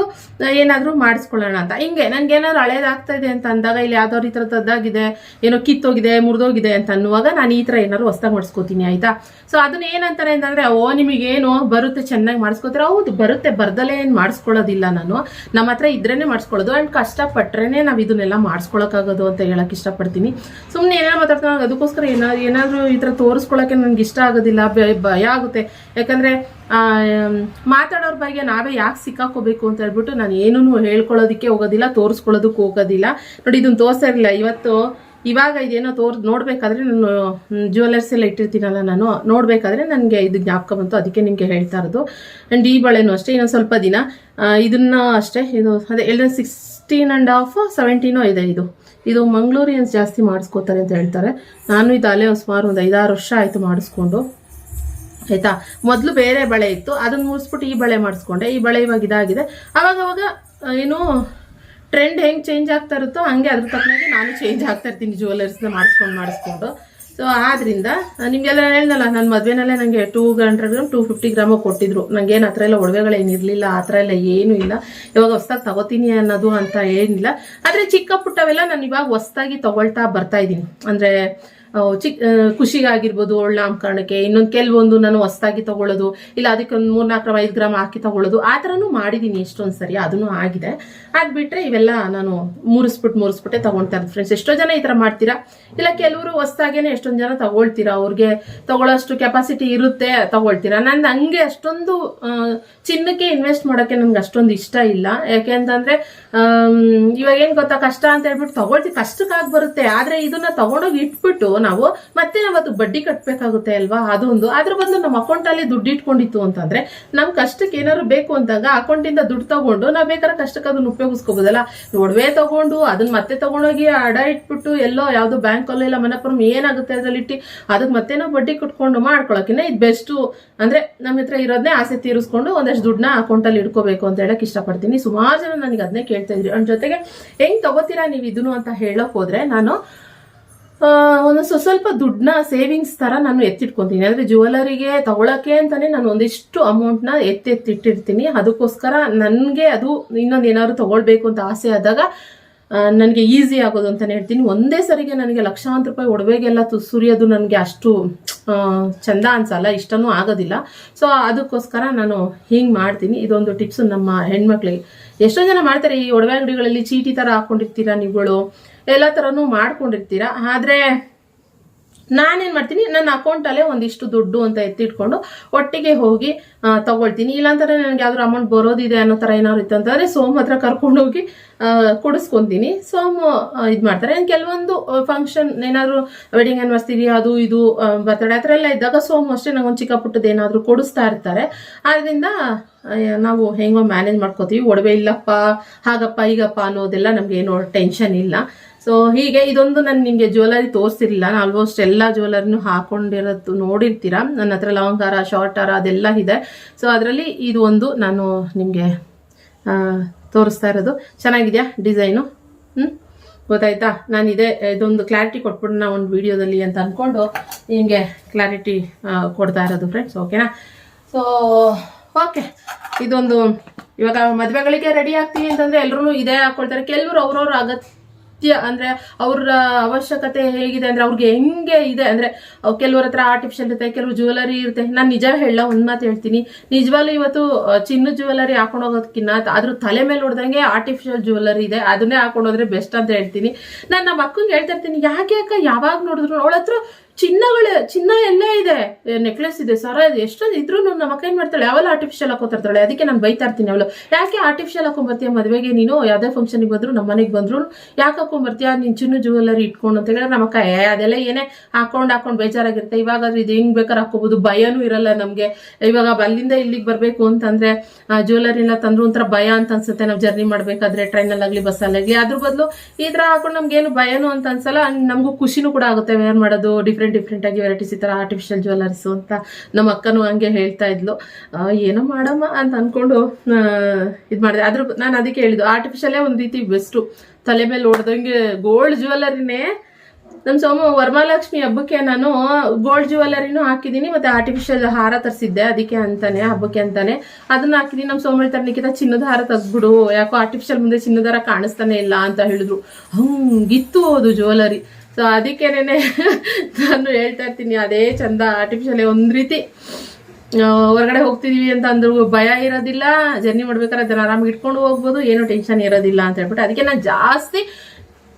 ಏನಾದರೂ ಮಾಡಿಸ್ಕೊಳ್ಳೋಣ ಅಂತ. ಹಿಂಗೆ ನನಗೆ ಏನಾದ್ರು ಹಳೇದಾಗ್ತಾ ಇದೆ ಅಂತ ಅಂದಾಗ ಇಲ್ಲಿ ಯಾವ್ದೋ ಈ ಥರ ತದ್ದಾಗಿದೆ ಏನೋ ಕಿತ್ತೋಗಿದೆ, ಮುರಿದೋಗಿದೆ ಅಂತ ಅನ್ನುವಾಗ ನಾನು ಈ ಥರ ಏನಾದ್ರು ಹೊಸ್ದಾಗಿ ಮಾಡಿಸ್ಕೋತೀನಿ, ಆಯಿತಾ? ಸೊ ಅದನ್ನ ಏನಂತಾರೆ ಅಂತಂದರೆ, ಓ, ನಿಮಗೇನು ಬರುತ್ತೆ, ಚೆನ್ನಾಗಿ ಮಾಡಿಸ್ಕೋತಾರೆ. ಹೌದು, ಬರುತ್ತೆ. ಬರ್ದಲೇ ಏನು ಮಾಡಿಸ್ಕೊಳ್ಳೋದಿಲ್ಲ ನಾನು. ನಮ್ಮ ಹತ್ರ ಇದ್ರೇನೆ ಮಾಡಿಸ್ಕೊಳ್ಳೋದು ಆ್ಯಂಡ್ ಕಷ್ಟಪಟ್ರೇನೆ ನಾವು ಇದನ್ನೆಲ್ಲ ಮಾಡಿಸ್ಕೊಳಕ್ಕಾಗೋದು ಅಂತ ಹೇಳಕ್ ಇಷ್ಟಪಡ್ತೀನಿ. ಸುಮ್ಮನೆ ಏನೇ ಮಾತಾಡ್ತಾ ಅದಕ್ಕೋಸ್ಕರ ಏನಾದ್ರು ಏನಾದರೂ ಈ ಥರ ತೋರಿಸ್ಕೊಳ್ಳೋಕೆ ನನಗೆ ಇಷ್ಟ ಆಗೋದಿಲ್ಲ ಭಯ ಆಗುತ್ತೆ. ಯಾಕಂದರೆ ಮಾತಾಡೋರ ಬಗ್ಗೆ ನಾವೇ ಯಾಕೆ ಸಿಕ್ಕಾಕೋಬೇಕು ಅಂತ ಹೇಳ್ಬಿಟ್ಟು ನಾನು ಏನೂ ಹೇಳ್ಕೊಳ್ಳೋದಕ್ಕೆ ಹೋಗೋದಿಲ್ಲ, ತೋರಿಸ್ಕೊಳ್ಳೋದಕ್ಕೆ ಹೋಗೋದಿಲ್ಲ. ನೋಡಿ ಇದನ್ನು ಇರಲಿಲ್ಲ. ಇವತ್ತು ಇವಾಗ ಇದೇನೋ ತೋರ್, ನೋಡಬೇಕಾದ್ರೆ ನಾನು ಜ್ಯುವೆಲರ್ಸ್ ಎಲ್ಲ ಇಟ್ಟಿರ್ತೀನಲ್ಲ ನಾನು, ನೋಡಬೇಕಾದ್ರೆ ನನಗೆ ಇದು ಜ್ಞಾಪಕ ಬಂತು, ಅದಕ್ಕೆ ನಿಮಗೆ ಹೇಳ್ತಾ ಇರೋದು. ಆ್ಯಂಡ್ ಈ ಬಳೆನೂ ಅಷ್ಟೇ, ಇನ್ನೊಂದು ಸ್ವಲ್ಪ ದಿನ. ಇದನ್ನ ಅಷ್ಟೇ, ಇದು, ಅದೇ ಎಲ್ಲ ಸಿಕ್ಸ್ಟೀನ್ ಆ್ಯಂಡ್ ಹಾಫ್ ಸೆವೆಂಟೀನೋ ಇದೆ ಇದು. ಇದು ಮಂಗಳೂರಿಯನ್ಸ್ ಜಾಸ್ತಿ ಮಾಡಿಸ್ಕೋತಾರೆ ಅಂತ ಹೇಳ್ತಾರೆ. ನಾನು ಇದು ಅಲ್ಲೇ ಸುಮಾರು ಒಂದು ಐದಾರು ವರ್ಷ ಆಯಿತು ಮಾಡಿಸ್ಕೊಂಡು. ಆಯ್ತಾ? ಮೊದಲು ಬೇರೆ ಬಳೆ ಇತ್ತು, ಅದನ್ನ ಮುಗಿಸ್ಬಿಟ್ಟು ಈ ಬಳೆ ಮಾಡಿಸ್ಕೊಂಡೆ. ಈ ಬಳೆ ಇವಾಗ ಇದಾಗಿದೆ. ಅವಾಗ ಅವಾಗ ಏನು ಟ್ರೆಂಡ್ ಹೆಂಗೆ ಚೇಂಜ್ ಆಗ್ತಾ ಇರುತ್ತೋ ಹಂಗೆ ಅದ್ರ ತಕ್ಕನಾಗಿ ನಾನು ಚೇಂಜ್ ಆಗ್ತಾ ಇರ್ತೀನಿ ಜ್ಯುವೆಲರ್ಸ್ನ ಮಾಡಿಸ್ಕೊಂಡು ಮಾಡಿಸ್ಕೊಂಡು. ಸೊ ಆದ್ದರಿಂದ ನಿಮಗೆಲ್ಲ ಹೇಳ್ದಲ್ಲ ನನ್ನ ಮದುವೆನಲ್ಲೇ ನನಗೆ two hundred gram two fifty gram ಕೊಟ್ಟಿದ್ರು. ನನಗೇನು ಆ ಥರ ಎಲ್ಲ ಒಡವೆಗಳೇನಿರಲಿಲ್ಲ ಆ ಥರ ಎಲ್ಲ ಏನೂ ಇಲ್ಲ. ಇವಾಗ ಹೊಸ್ದಾಗಿ ತಗೋತೀನಿ ಅನ್ನೋದು ಅಂತ ಏನಿಲ್ಲ. ಆದರೆ ಚಿಕ್ಕ ಪುಟ್ಟವೆಲ್ಲ ನಾನು ಇವಾಗ ಹೊಸ್ದಾಗಿ ತೊಗೊಳ್ತಾ ಬರ್ತಾ ಇದ್ದೀನಿ. ಅಂದರೆ ಚಿಕ್ಕ ಖುಷಿಗಾಗಿರ್ಬೋದು ಒಳ್ಳೆ ನಾಮಕರಣಕ್ಕೆ ಇನ್ನೊಂದು ಕೆಲವೊಂದು ನಾನು ಹೊಸದಾಗಿ ತಗೊಳ್ಳೋದು ಇಲ್ಲ ಅದಕ್ಕೆ ಒಂದು ಮೂರು ನಾಲ್ಕು ಐದು ಗ್ರಾಮ್ ಹಾಕಿ ತಗೊಳ್ಳೋದು ಆ ಥರನೂ ಮಾಡಿದ್ದೀನಿ ಎಷ್ಟೊಂದು ಸರಿ ಅದನ್ನು ಆಗಿದೆ. ಅದು ಬಿಟ್ಟರೆ ಇವೆಲ್ಲ ನಾನು ಮುರಿಸ್ಬಿಟ್ಟು ಮುರಿಸ್ಬಿಟ್ಟೆ ತಗೊಳ್ತಾ ಇರೋದು ಫ್ರೆಂಡ್ಸ್ ಎಷ್ಟೋ ಜನ ಈ ಥರ ಮಾಡ್ತೀರಾ? ಇಲ್ಲ ಕೆಲವರು ಹೊಸ್ದಾಗೇನೆ ಎಷ್ಟೊಂದು ಜನ ತಗೊಳ್ತೀರಾ? ಅವ್ರಿಗೆ ತಗೊಳ್ಳೋಷ್ಟು ಕೆಪಾಸಿಟಿ ಇರುತ್ತೆ ತಗೊಳ್ತೀರಾ? ನಂದು ಹಂಗೆ ಅಷ್ಟೊಂದು ಚಿನ್ನಕ್ಕೆ ಇನ್ವೆಸ್ಟ್ ಮಾಡೋಕ್ಕೆ ನನ್ಗೆ ಅಷ್ಟೊಂದು ಇಷ್ಟ ಇಲ್ಲ. ಯಾಕೆ ಅಂತಂದ್ರೆ ಆಮ್, ಇವಾಗ ಏನ್ ಗೊತ್ತಾ? ಕಷ್ಟ ಅಂತ ಹೇಳ್ಬಿಟ್ಟು ತಗೊಳ್ತೀವಿ ಕಷ್ಟಕ್ಕಾಗಿ ಬರುತ್ತೆ. ಆದ್ರೆ ಇದನ್ನ ತಗೊಂಡೋಗಿ ಇಟ್ಬಿಟ್ಟು ನಾವು ಮತ್ತೆ ಅದು ಬಡ್ಡಿ ಕಟ್ಟಬೇಕಾಗುತ್ತೆ ಅಲ್ವಾ? ಅದೊಂದು. ಅದ್ರ ಬದಲು ನಮ್ಮ ಅಕೌಂಟ್ ಅಲ್ಲಿ ದುಡ್ಡು ಇಟ್ಕೊಂಡಿತ್ತು ಅಂತಂದ್ರೆ ನಮ್ ಕಷ್ಟಕ್ಕೆ ಏನಾದ್ರು ಬೇಕು ಅಂದಾಗ ಅಕೌಂಟ್ ಇಂದ ದುಡ್ಡು ತಗೊಂಡು ನಾವ್ ಬೇಕಾದ್ರೆ ಕಷ್ಟಕ್ಕೆ ಅದನ್ನ ಉಪಯೋಗಿಸ್ಕೋಬೋದಲ್ಲ? ಒಡವೆ ತಗೊಂಡು ಅದನ್ನ ಮತ್ತೆ ತಗೊಂಡೋಗಿ ಅಡ ಇಟ್ಬಿಟ್ಟು ಎಲ್ಲೋ ಯಾವ್ದು ಬ್ಯಾಂಕ್ ಅಲ್ಲೋ ಇಲ್ಲ ಮನಪುರಂ ಏನಾಗುತ್ತೆ ಅದ್ರಲ್ಲಿ ಇಟ್ಟು ಅದಕ್ಕೆ ಮತ್ತೆ ನಾವು ಬಡ್ಡಿ ಕಟ್ಕೊಂಡು ಮಾಡ್ಕೊಳಕಿನ್ನ ಇದು ಬೆಸ್ಟು. ಅಂದ್ರೆ ನಮ್ಮ ಹತ್ರ ಇರೋದನ್ನೇ ಆಸೆ ತೀರಿಸ್ಕೊಂಡು ಒಂದಷ್ಟು ದುಡ್ಡನ್ನ ಅಕೌಂಟಲ್ಲಿ ಇಟ್ಕೋಬೇಕು ಅಂತ ಹೇಳಕ್ ಇಷ್ಟಪಡ್ತೀನಿ. ಸುಮಾರು ಜನ ನನಗೆ ಅದನ್ನೇ ಕೇಳ್ತಾ ಇದ್ರಿ. ಅನ್ ಜೊತೆಗೆ ಹೆಂಗ್ ತಗೋತೀರಾ ನೀವು ಇದನ್ನು ಅಂತ ಹೇಳಕ್ ಹೋದ್ರೆ ನಾನು ಒಂದು ಸ್ವ- ಸ್ವಲ್ಪ ದುಡ್ಡನ್ನ ಸೇವಿಂಗ್ಸ್ ತರ ನಾನು ಎತ್ತಿಟ್ಕೊಂತೀನಿ. ಅಂದ್ರೆ ಜ್ಯುವೆಲರಿಗೆ ತಗೊಳಕ್ಕೆ ಅಂತಾನೆ ನಾನು ಒಂದಿಷ್ಟು ಅಮೌಂಟ್ನ ಎತ್ತಿ ಎತ್ತಿಟ್ಟಿರ್ತೀನಿ ಅದಕ್ಕೋಸ್ಕರ ನನಗೆ ಅದು ಇನ್ನೊಂದು ಏನಾದ್ರು ತಗೊಳ್ಬೇಕು ಅಂತ ಆಸೆ ಆದಾಗ ನನಗೆ ಈಸಿ ಆಗೋದು ಅಂತಾನೆ ಹೇಳ್ತೀನಿ. ಒಂದೇ ಸರಿಗೆ ನನಗೆ ಲಕ್ಷಾಂತರ ರೂಪಾಯಿ ಒಡವೆಗೆಲ್ಲ ತು, ಸುರಿಯೋದು ನನಗೆ ಅಷ್ಟು ಚಂದ ಅನ್ಸಲ್ಲ. ಇಷ್ಟನೂ ಆಗೋದಿಲ್ಲ. ಸೊ ಅದಕ್ಕೋಸ್ಕರ ನಾನು ಹಿಂಗೆ ಮಾಡ್ತೀನಿ. ಇದೊಂದು ಟಿಪ್ಸ್ ನಮ್ಮ ಹೆಣ್ಮಕ್ಳಿಗೆ. ಎಷ್ಟೋ ಜನ ಮಾಡ್ತಾರೆ ಈ ಒಡವೆ ಅಂಗಡಿಗಳಲ್ಲಿ ಚೀಟಿ ಥರ ಹಾಕೊಂಡಿರ್ತೀರಾ ನೀವುಗಳು? ಎಲ್ಲ ಥರನೂ ಮಾಡ್ಕೊಂಡಿರ್ತೀರಾ? ಆದರೆ ನಾನೇನು ಮಾಡ್ತೀನಿ, ನನ್ನ ಅಕೌಂಟಲ್ಲೇ ಒಂದಿಷ್ಟು ದುಡ್ಡು ಅಂತ ಎತ್ತಿಟ್ಕೊಂಡು ಒಟ್ಟಿಗೆ ಹೋಗಿ ತೊಗೊಳ್ತೀನಿ. ಇಲ್ಲಾಂತಾರೆ ನನಗೆ ಯಾವ್ದಾದ್ರು ಅಮೌಂಟ್ ಬರೋದಿದೆ ಅನ್ನೋ ಥರ ಏನಾದ್ರು ಇತ್ತು ಅಂತಂದರೆ ಸೋಮ್ ಹತ್ರ ಕರ್ಕೊಂಡೋಗಿ ಕೊಡಿಸ್ಕೊತೀನಿ. ಸೋಮ್ ಇದು ಮಾಡ್ತಾರೆ. ಕೆಲವೊಂದು ಫಂಕ್ಷನ್ ಏನಾದ್ರೂ ವೆಡ್ಡಿಂಗ್ ಆನಿವರ್ಸರಿ ಅದು ಇದು ಬರ್ತಡೇ ಆ ಎಲ್ಲ ಇದ್ದಾಗ ಸೋಮ್ ಅಷ್ಟೇ ನಂಗೊಂದು ಚಿಕ್ಕ ಪುಟ್ಟದ್ದು ಏನಾದರೂ ಕೊಡಿಸ್ತಾ ಇರ್ತಾರೆ. ಆದ್ದರಿಂದ ನಾವು ಹೆಂಗೋ ಮ್ಯಾನೇಜ್ ಮಾಡ್ಕೋತೀವಿ. ಒಡವೆ ಇಲ್ಲಪ್ಪ, ಹಾಗಪ್ಪ ಈಗಪ್ಪ ಅನ್ನೋದೆಲ್ಲ ನಮಗೆ ಏನೋ ಟೆನ್ಷನ್ ಇಲ್ಲ. ಸೊ ಹೀಗೆ ಇದೊಂದು ನಾನು ನಿಮಗೆ ಜ್ಯುವೆಲರಿ ತೋರಿಸಿರಲಿಲ್ಲ. ನಾನು ಆಲ್ಮೋಸ್ಟ್ ಎಲ್ಲ ಜ್ಯುವೆಲರಿನೂ ಹಾಕೊಂಡಿರೋದು ನೋಡಿರ್ತೀರಾ? ನನ್ನ ಹತ್ರ ಲವಂಗಾರ ಶಾರ್ಟ್ ಹಾರ ಅದೆಲ್ಲ ಇದೆ. ಸೊ ಅದರಲ್ಲಿ ಇದು ಒಂದು ನಾನು ನಿಮಗೆ ತೋರಿಸ್ತಾ ಇರೋದು. ಚೆನ್ನಾಗಿದೆಯಾ ಡಿಸೈನು? ಹ್ಞೂ ಗೊತ್ತಾಯ್ತಾ? ನಾನು ಇದೇ, ಇದೊಂದು ಕ್ಲಾರಿಟಿ ಕೊಟ್ಬಿಡೋಣ ಒಂದು ವೀಡಿಯೋದಲ್ಲಿ ಅಂತ ಅಂದ್ಕೊಂಡು ನಿಮಗೆ ಕ್ಲಾರಿಟಿ ಕೊಡ್ತಾ ಇರೋದು ಫ್ರೆಂಡ್ಸ್ ಓಕೆನಾ ಸೊ ಓಕೆ ಇದೊಂದು, ಇವಾಗ ಮದುವೆಗಳಿಗೆ ರೆಡಿ ಆಗ್ತೀವಿ ಅಂತಂದ್ರೆ ಎಲ್ಲರೂ ಇದೇ ಹಾಕೊಳ್ತಾರೆ. ಕೆಲವರು ಅವ್ರವ್ರ ಅಗತ್ಯ ಅಂದ್ರೆ ಅವ್ರ ಅವಶ್ಯಕತೆ ಹೇಗಿದೆ ಅಂದ್ರೆ ಅವ್ರಿಗೆ ಹೆಂಗೆ ಇದೆ ಅಂದ್ರೆ ಕೆಲವ್ರ ಹತ್ರ ಆರ್ಟಿಫಿಷಿಯಲ್ ಇರುತ್ತೆ ಕೆಲವು ಜ್ಯುವೆಲರಿ ಇರುತ್ತೆ. ನಾನು ನಿಜ ಹೇಳ ಒಂದ್ ಮಾತು ಹೇಳ್ತೀನಿ. ನಿಜವಾಗ್ಲೂ ಇವತ್ತು ಚಿನ್ನ ಜ್ಯುವೆಲರಿ ಹಾಕೊಂಡು ಹೋಗೋದಕ್ಕಿಂತ ಅದ್ರ ತಲೆ ಮೇಲೆ ಹೊಡೆದಂಗೆ ಆರ್ಟಿಫಿಷಿಯಲ್ ಜ್ಯುವೆಲರಿ ಇದೆ. ಅದನ್ನೇ ಹಾಕೊಂಡೋದ್ರೆ ಬೆಸ್ಟ್ ಅಂತ ಹೇಳ್ತೀನಿ. ನಾನು ನಮ್ಮ ಅಕ್ಕಂಗೆ ಹೇಳ್ತಾ ಇರ್ತೀನಿ, ಯಾಕೆ ಅಕ್ಕ? ಯಾವಾಗ ನೋಡಿದ್ರು ಅವಳ ಹತ್ರ ಚಿನ್ನಗಳು, ಚಿನ್ನ ಎಲ್ಲ ಇದೆ. ನೆಕ್ಲೆಸ್ ಇದೆ. ಸರ, ಇದೆ ಎಷ್ಟೊಂದು ಇದ್ರು ನಮ್ಮ ಅಕ್ಕ ಏನ್ ಮಾಡ್ತಾಳೆ? ಅವಳು ಆರ್ಟಿಫಿಷಿಯಲ್ ಹಾಕೋತಿರ್ತಾಳೆ ಅದಕ್ಕೆ ನಾನು ಬೈತಾ ಇರ್ತೀನಿ ಅವಳು. ಯಾಕೆ ಆರ್ಟಿಫಿಷಿಯಲ್ ಹಾಕೊಂಡ್ಬರ್ತೀಯ ಮದುವೆಗೆ ನೀನು? ಯಾವ್ದೇ ಫಂಕ್ಷನ್ಗೆ ಬಂದ್ರು ನಮ್ಮ ಮನೆಗೆ ಬಂದ್ರು ಯಾಕೆ ಹಾಕೊಂಡ್ಬರ್ತೀಯ ನಿನ್ ಚಿನ್ನ ಜ್ಯುವೆಲರಿ ಇಟ್ಕೊಂಡು ಅಂತ ಹೇಳಿದ್ರೆ ನಮ್ಮ ಅಕ್ಕ ಅದೆಲ್ಲ ಏನೇ? ಹಾಕೊಂಡು ಹಾಕೊಂಡು ಬೇಜಾರಾಗಿರುತ್ತೆ. ಇವಾಗ ಇದು ಹೆಂಗ್ ಬೇಕಾದ್ರೆ ಹಾಕೋಬಹುದು ಭಯನೂ ಇರಲ್ಲ ನಮ್ಗೆ. ಇವಾಗ ಅಲ್ಲಿಂದ ಇಲ್ಲಿಗೆ ಬರ್ಬೇಕು ಅಂತಂದ್ರೆ ಜ್ಯುವೆಲರಿ ಎಲ್ಲ ತಂದ್ರು ಒಂಥರ ಭಯ ಅಂತ ಅನ್ಸುತ್ತೆ. ನಾವು ಜರ್ನಿ ಮಾಡ್ಬೇಕಾದ್ರೆ ಟ್ರೈನಲ್ಲಾಗ್ಲಿ, ಬಸ್ಸಲ್ಲಾಗ್ಲಿ. ಅದ್ರ ಬದಲು ಈ ತರ ಹಾಕೊಂಡು ನಮ್ಗೆ ಏನು ಭಯನೂ ಅಂತ ಅನ್ಸಲ್ಲ. ನಮಗೂ ಖುಷಿನೂ ಕೂಡ ಆಗುತ್ತೆ. ವೇರ್ ಮಾಡೋದು ಡಿಫ್ರೆಂಟ್ ಡಿಫ್ರೆಂಟ್ ಆಗಿ ವೆರೈಟೀಸ್ ಈ ತರ ಆರ್ಟಿಫಿಷಿಯಲ್ ಜ್ಯುವೆಲರ್ಸ್ ಅಂತ ನಮ್ಮ ಅಕ್ಕನೂ ಹಂಗೆ ಹೇಳ್ತಾ ಇದ್ಲು. ಏನೋ ಮಾಡಮ್ಮ ಅಂತ ಅನ್ಕೊಂಡು ಇದು ಮಾಡಿದೆ. ಆದ್ರೂ ನಾನು ಅದಕ್ಕೆ ಹೇಳಿದ್ದು ಆರ್ಟಿಫಿಷಿಯಲೇ ಒಂದು ರೀತಿ ಬೆಸ್ಟು ತಲೆ ಮೇಲೆ ಹೊಡೆದಂಗೆ ಗೋಲ್ಡ್ ಜ್ಯುವೆಲರಿನೇ ನಮ್ಮ ಸೋಮ ವರಮಹಾಲಕ್ಷ್ಮಿ ಹಬ್ಬಕ್ಕೆ ನಾನು ಗೋಲ್ಡ್ ಜ್ಯುವೆಲರಿನೂ ಹಾಕಿದ್ದೀನಿ, ಮತ್ತೆ ಆರ್ಟಿಫಿಷಿಯಲ್ ಹಾರ ತರಿಸಿದ್ದೆ, ಅದಕ್ಕೆ ಅಂತಾನೆ, ಹಬ್ಬಕ್ಕೆ ಅಂತಾನೆ. ಅದನ್ನ ಹಾಕಿದೀನಿ ನಮ್ಮ ಸೋಮ ಹೇಳ್ತಾರೆ ಚಿನ್ನದ ಹಾರ ತೆಗ್ಬಿಡು, ಯಾಕೋ ಆರ್ಟಿಫಿಷಿಯಲ್ ಮುಂದೆ ಚಿನ್ನದ ಹಾರ ಕಾಣಿಸ್ತಾನೆ ಇಲ್ಲ ಅಂತ ಹೇಳಿದ್ರು. ಹಂಗಿತ್ತು ಅದು ಜ್ಯುವೆಲರಿ ಸೊ ಅದಕ್ಕೇನೆ ನಾನು ಹೇಳ್ತಾ ಇರ್ತೀನಿ, ಅದೇ ಚಂದ ಆರ್ಟಿಫಿಷಿಯಲ್ ಒಂದ್ ರೀತಿ. ಹೊರಗಡೆ ಹೋಗ್ತಿದೀವಿ ಅಂತ ಅಂದ್ರೂ ಭಯ ಇರೋದಿಲ್ಲ. ಜರ್ನಿ ಮಾಡ್ಬೇಕಾದ್ರೆ ಅದನ್ನ ಆರಾಮಾಗಿ ಇಟ್ಕೊಂಡು ಹೋಗ್ಬೋದು. ಏನು ಟೆನ್ಷನ್ ಇರೋದಿಲ್ಲ ಅಂತ ಹೇಳ್ಬಿಟ್ಟು, ಅದಕ್ಕೆ ನಾನು ಜಾಸ್ತಿ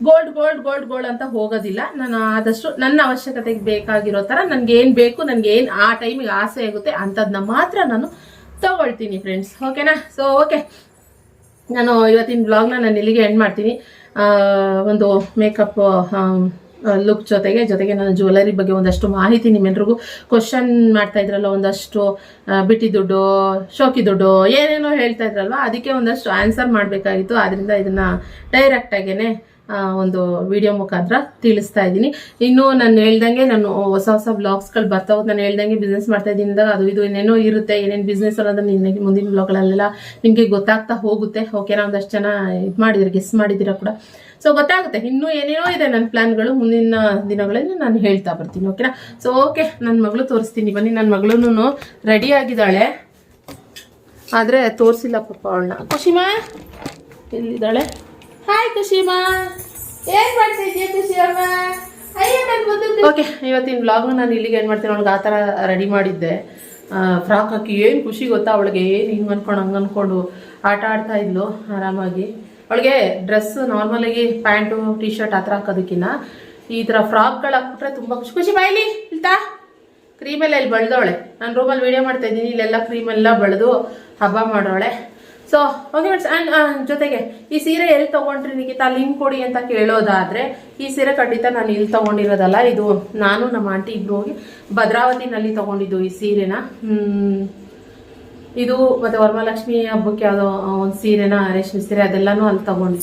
ಗೋಲ್ಡ್ ಗೋಲ್ಡ್ ಗೋಲ್ಡ್ ಗೋಲ್ಡ್ ಅಂತ ಹೋಗೋದಿಲ್ಲ. ನಾನು ಆದಷ್ಟು ನನ್ನ ಅವಶ್ಯಕತೆಗೆ ಬೇಕಾಗಿರೋ ಥರ ನನಗೆ ಏನು ಬೇಕು ನನಗೆ ಏನು ಆ ಟೈಮಿಗೆ ಆಸೆ ಆಗುತ್ತೆ ಅಂಥದ್ದನ್ನ ಮಾತ್ರ ನಾನು ತಗೊಳ್ತೀನಿ ಫ್ರೆಂಡ್ಸ್ ಓಕೆನಾ ಸೊ ಓಕೆ ನಾನು ಇವತ್ತಿನ ಬ್ಲಾಗ್ನ ನಾನು ಇಲ್ಲಿಗೆ ಎಂಡ್ ಮಾಡ್ತೀನಿ. ಒಂದು ಮೇಕಪ್ ಲುಕ್ ಜೊತೆಗೆ ಜೊತೆಗೆ ನಾನು ಜ್ಯುವೆಲರಿ ಬಗ್ಗೆ ಒಂದಷ್ಟು ಮಾಹಿತಿ ನಿಮ್ಮೆಲ್ರಿಗೂ ಕ್ವಶನ್ ಮಾಡ್ತಾ ಇದ್ರಲ್ಲ ಒಂದಷ್ಟು ಬಿಟ್ಟಿ ದುಡ್ಡು ಶೋಕಿ ದುಡ್ಡು ಏನೇನೋ ಹೇಳ್ತಾ ಇದ್ರಲ್ವ ಅದಕ್ಕೆ ಒಂದಷ್ಟು ಆನ್ಸರ್ ಮಾಡಬೇಕಾಗಿತ್ತು. ಆದ್ದರಿಂದ ಇದನ್ನ ಡೈರೆಕ್ಟ್ ಆಗೇನೆ ಆ, ಒಂದು ವಿಡಿಯೋ ಮುಖಾಂತರ ತಿಳಿಸ್ತಾ ಇದ್ದೀನಿ. ಇನ್ನು ನಾನು ಹೇಳ್ದಂಗೆ ನಾನು ಹೊಸ ಹೊಸ ಬ್ಲಾಗ್ಸ್ಗಳು ಬರ್ತಾ ಹೋದ್ ನಾನು ಹೇಳ್ದಂಗೆ ಬಿಸ್ನೆಸ್ ಮಾಡ್ತಾ ಇದ್ದೀನಿ ಅದು ಇದು ಏನೇನೋ ಇರುತ್ತೆ, ಏನೇನು ಬಿಸ್ನೆಸ್ ಅನ್ನೋದನ್ನ ನಿನ್ನೆ ಮುಂದಿನ ಬ್ಲಾಗ್ಗಳಲ್ಲೆಲ್ಲ ನಿಮಗೆ ಗೊತ್ತಾಗ್ತಾ ಹೋಗುತ್ತೆ. ಓಕೆನಾ ಒಂದಷ್ಟು ಜನ ಇದು ಮಾಡಿದ್ರು ಗೆಸ್ ಮಾಡಿದ್ದೀರಾ ಕೂಡ. ಸೊ ಗೊತ್ತಾಗುತ್ತೆ. ಇನ್ನೂ ಏನೇನೋ ಇದೆ ನನ್ನ ಪ್ಲಾನ್ಗಳು ಮುಂದಿನ ದಿನಗಳಲ್ಲಿ ನಾನು ಹೇಳ್ತಾ ಬರ್ತೀನಿ ಓಕೆನಾ ಸೊ ಓಕೆ ನನ್ನ ಮಗಳು ತೋರಿಸ್ತೀನಿ. ಬನ್ನಿ ನನ್ನ ಮಗಳೂ ರೆಡಿ ಆಗಿದ್ದಾಳೆ. ಆದರೆ ತೋರಿಸಿಲ್ಲ ಪಾಪ ಅವಳನ್ನ. ಖುಷಿಮಾ ಎಲ್ಲಿದ್ದಾಳೆ? ಹಾಯ್ ಖುಷಿಮಾ ಏನ್ ಮಾಡ್ತಾ ಇದೀಯ ಖುಷಿ ಅಮ್ಮ ಓಕೆ ಇವತ್ತಿನ ಬ್ಲಾಗ್ನ ನಾನು ಇಲ್ಲಿಗೆ ಏನು ಮಾಡ್ತೀನಿ. ಅವ್ಳಿಗೆ ಆ ಥರ ರೆಡಿ ಮಾಡಿದ್ದೆ. ಫ್ರಾಕ್ ಹಾಕಿ ಏನು ಖುಷಿ ಗೊತ್ತಾ? ಅವಳಿಗೆ ಏನು ಹಿಂಗೆ ಅಂದ್ಕೊಂಡು ಹಂಗೆ ಅಂದ್ಕೊಂಡು ಆಟ ಆಡ್ತಾ ಇದ್ಲು, ಆರಾಮಾಗಿ. ಅವಳಿಗೆ ಡ್ರೆಸ್ ನಾರ್ಮಲಾಗಿ ಪ್ಯಾಂಟು ಟಿ ಶರ್ಟ್ ಆ ಥರ ಹಾಕೋದಕ್ಕಿಂತ ಈ ಥರ ಫ್ರಾಕ್ಗಳು ಹಾಕ್ಬಿಟ್ರೆ ತುಂಬ ಖುಷಿ. ಖುಷಿ ಬಾಯ್ಲಿ ಇಲ್ತಾ? ಕ್ರೀಮೆಲ್ಲ ಇಲ್ಲಿ ಬೆಳೆದವಳೆ. ನಾನು ರೂಮಲ್ಲಿ ವೀಡಿಯೋ ಮಾಡ್ತಾ ಇದ್ದೀನಿ. ಇಲ್ಲೆಲ್ಲ ಕ್ರೀಮೆಲ್ಲ ಬೆಳೆದು ಹಬ್ಬ ಮಾಡೋಳೆ. ಸೊ ಓಕೆ ಮೇಡ್ಸ್ ಆ್ಯಂಡ್ ಜೊತೆಗೆ ಈ ಸೀರೆ ಎಲ್ಲಿ ತೊಗೊಂಡ್ರಿ ನಿಖಿತಾ? ಲಿಂಕ್ ಕೊಡಿ ಅಂತ ಕೇಳೋದಾದರೆ, ಈ ಸೀರೆ ಖಂಡಿತ ನಾನು ಇಲ್ಲಿ ತೊಗೊಂಡಿರೋದಲ್ಲ, ಇದು ನಾನು ನಮ್ಮ ಆಂಟಿ ಇಬ್ರು ಹೋಗಿ ಭದ್ರಾವತಿನಲ್ಲಿ ತೊಗೊಂಡಿದ್ದು ಈ ಸೀರೆನ. ಇದು ಮತ್ತು ವರಮಹಾಲಕ್ಷ್ಮಿ ಹಬ್ಬಕ್ಕೆ ಯಾವುದೋ ಒಂದು ಸೀರೆನ, ರೇಷ್ಮೆ ಸೀರೆ ಅದೆಲ್ಲನೂ ಅಲ್ಲಿ ತೊಗೊಂಡು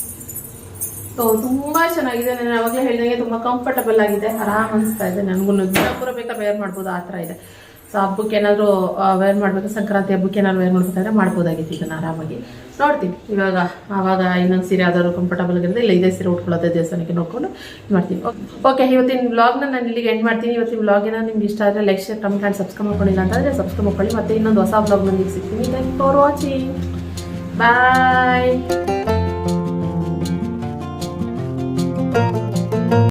ಸೊ ತುಂಬಾ ಚೆನ್ನಾಗಿದೆ. ನಾನು ಅವಾಗಲೇ ಹೇಳಿದಂಗೆ ತುಂಬಾ ಕಂಫರ್ಟಬಲ್ ಆಗಿದೆ. ಆರಾಮ್ ಅನಿಸ್ತಾ ಇದೆ. ನನಗೂ ಪೂರ ಬೇಕಾ ಬೇರ್ ಮಾಡ್ಬೋದು, ಆ ಥರ ಇದೆ. ಸೊ ಹಬ್ಬಕ್ಕೆ ಏನಾದರೂ ವೇರ್ ಮಾಡಬೇಕು ಸಂಕ್ರಾಂತಿ ಹಬ್ಬಕ್ಕೆ ಏನಾದ್ರು ವೇರ್ ಮಾಡ್ಬೇಕಂದ್ರೆ ಮಾಡ್ಬೋದಾಗಿತ್ತು ಇದನ್ನು ಆರಾಮಾಗಿ. ನೋಡ್ತೀನಿ. ಇವಾಗ, ಆವಾಗ ಇನ್ನೊಂದು ಸೀರೆ ಯಾವ್ದಾದ್ರು ಕಂಫರ್ಟಬಲ್ ಆಗಿರುತ್ತೆ ಇಲ್ಲ, ಇದೇ ಸೀರೆ ಉಟ್ಕೊಳ್ಳೋದೇ ದೇವಸ್ಥಾನಕ್ಕೆ ನೋಡ್ಕೊಂಡು ಮಾಡ್ತೀನಿ. ಓಕೆ ಇವತ್ತಿನ ವ್ಲಾಗ್ನ ನಾನು ಇಲ್ಲಿಗೆ ಎಂಡ್ ಮಾಡ್ತೀನಿ. ಇವತ್ತಿನ ವ್ಲಾಗಿನ ನಿಮ್ಗೆ ಇಷ್ಟ ಆದರೆ like share comment and subscribe ಮಾಡ್ಕೊಂಡಿಲ್ಲ ಅಂತಂದರೆ ಸಬ್ಸ್ಕ್ರೈಬ್ ಮಾಡ್ಕೊಳ್ಳಿ. ಮತ್ತೆ ಇನ್ನೊಂದು ಹೊಸ ಬ್ಲಾಗ್ ನಿಮ್ಗೆ ಸಿಗ್ತೀನಿ. Thank for watching bye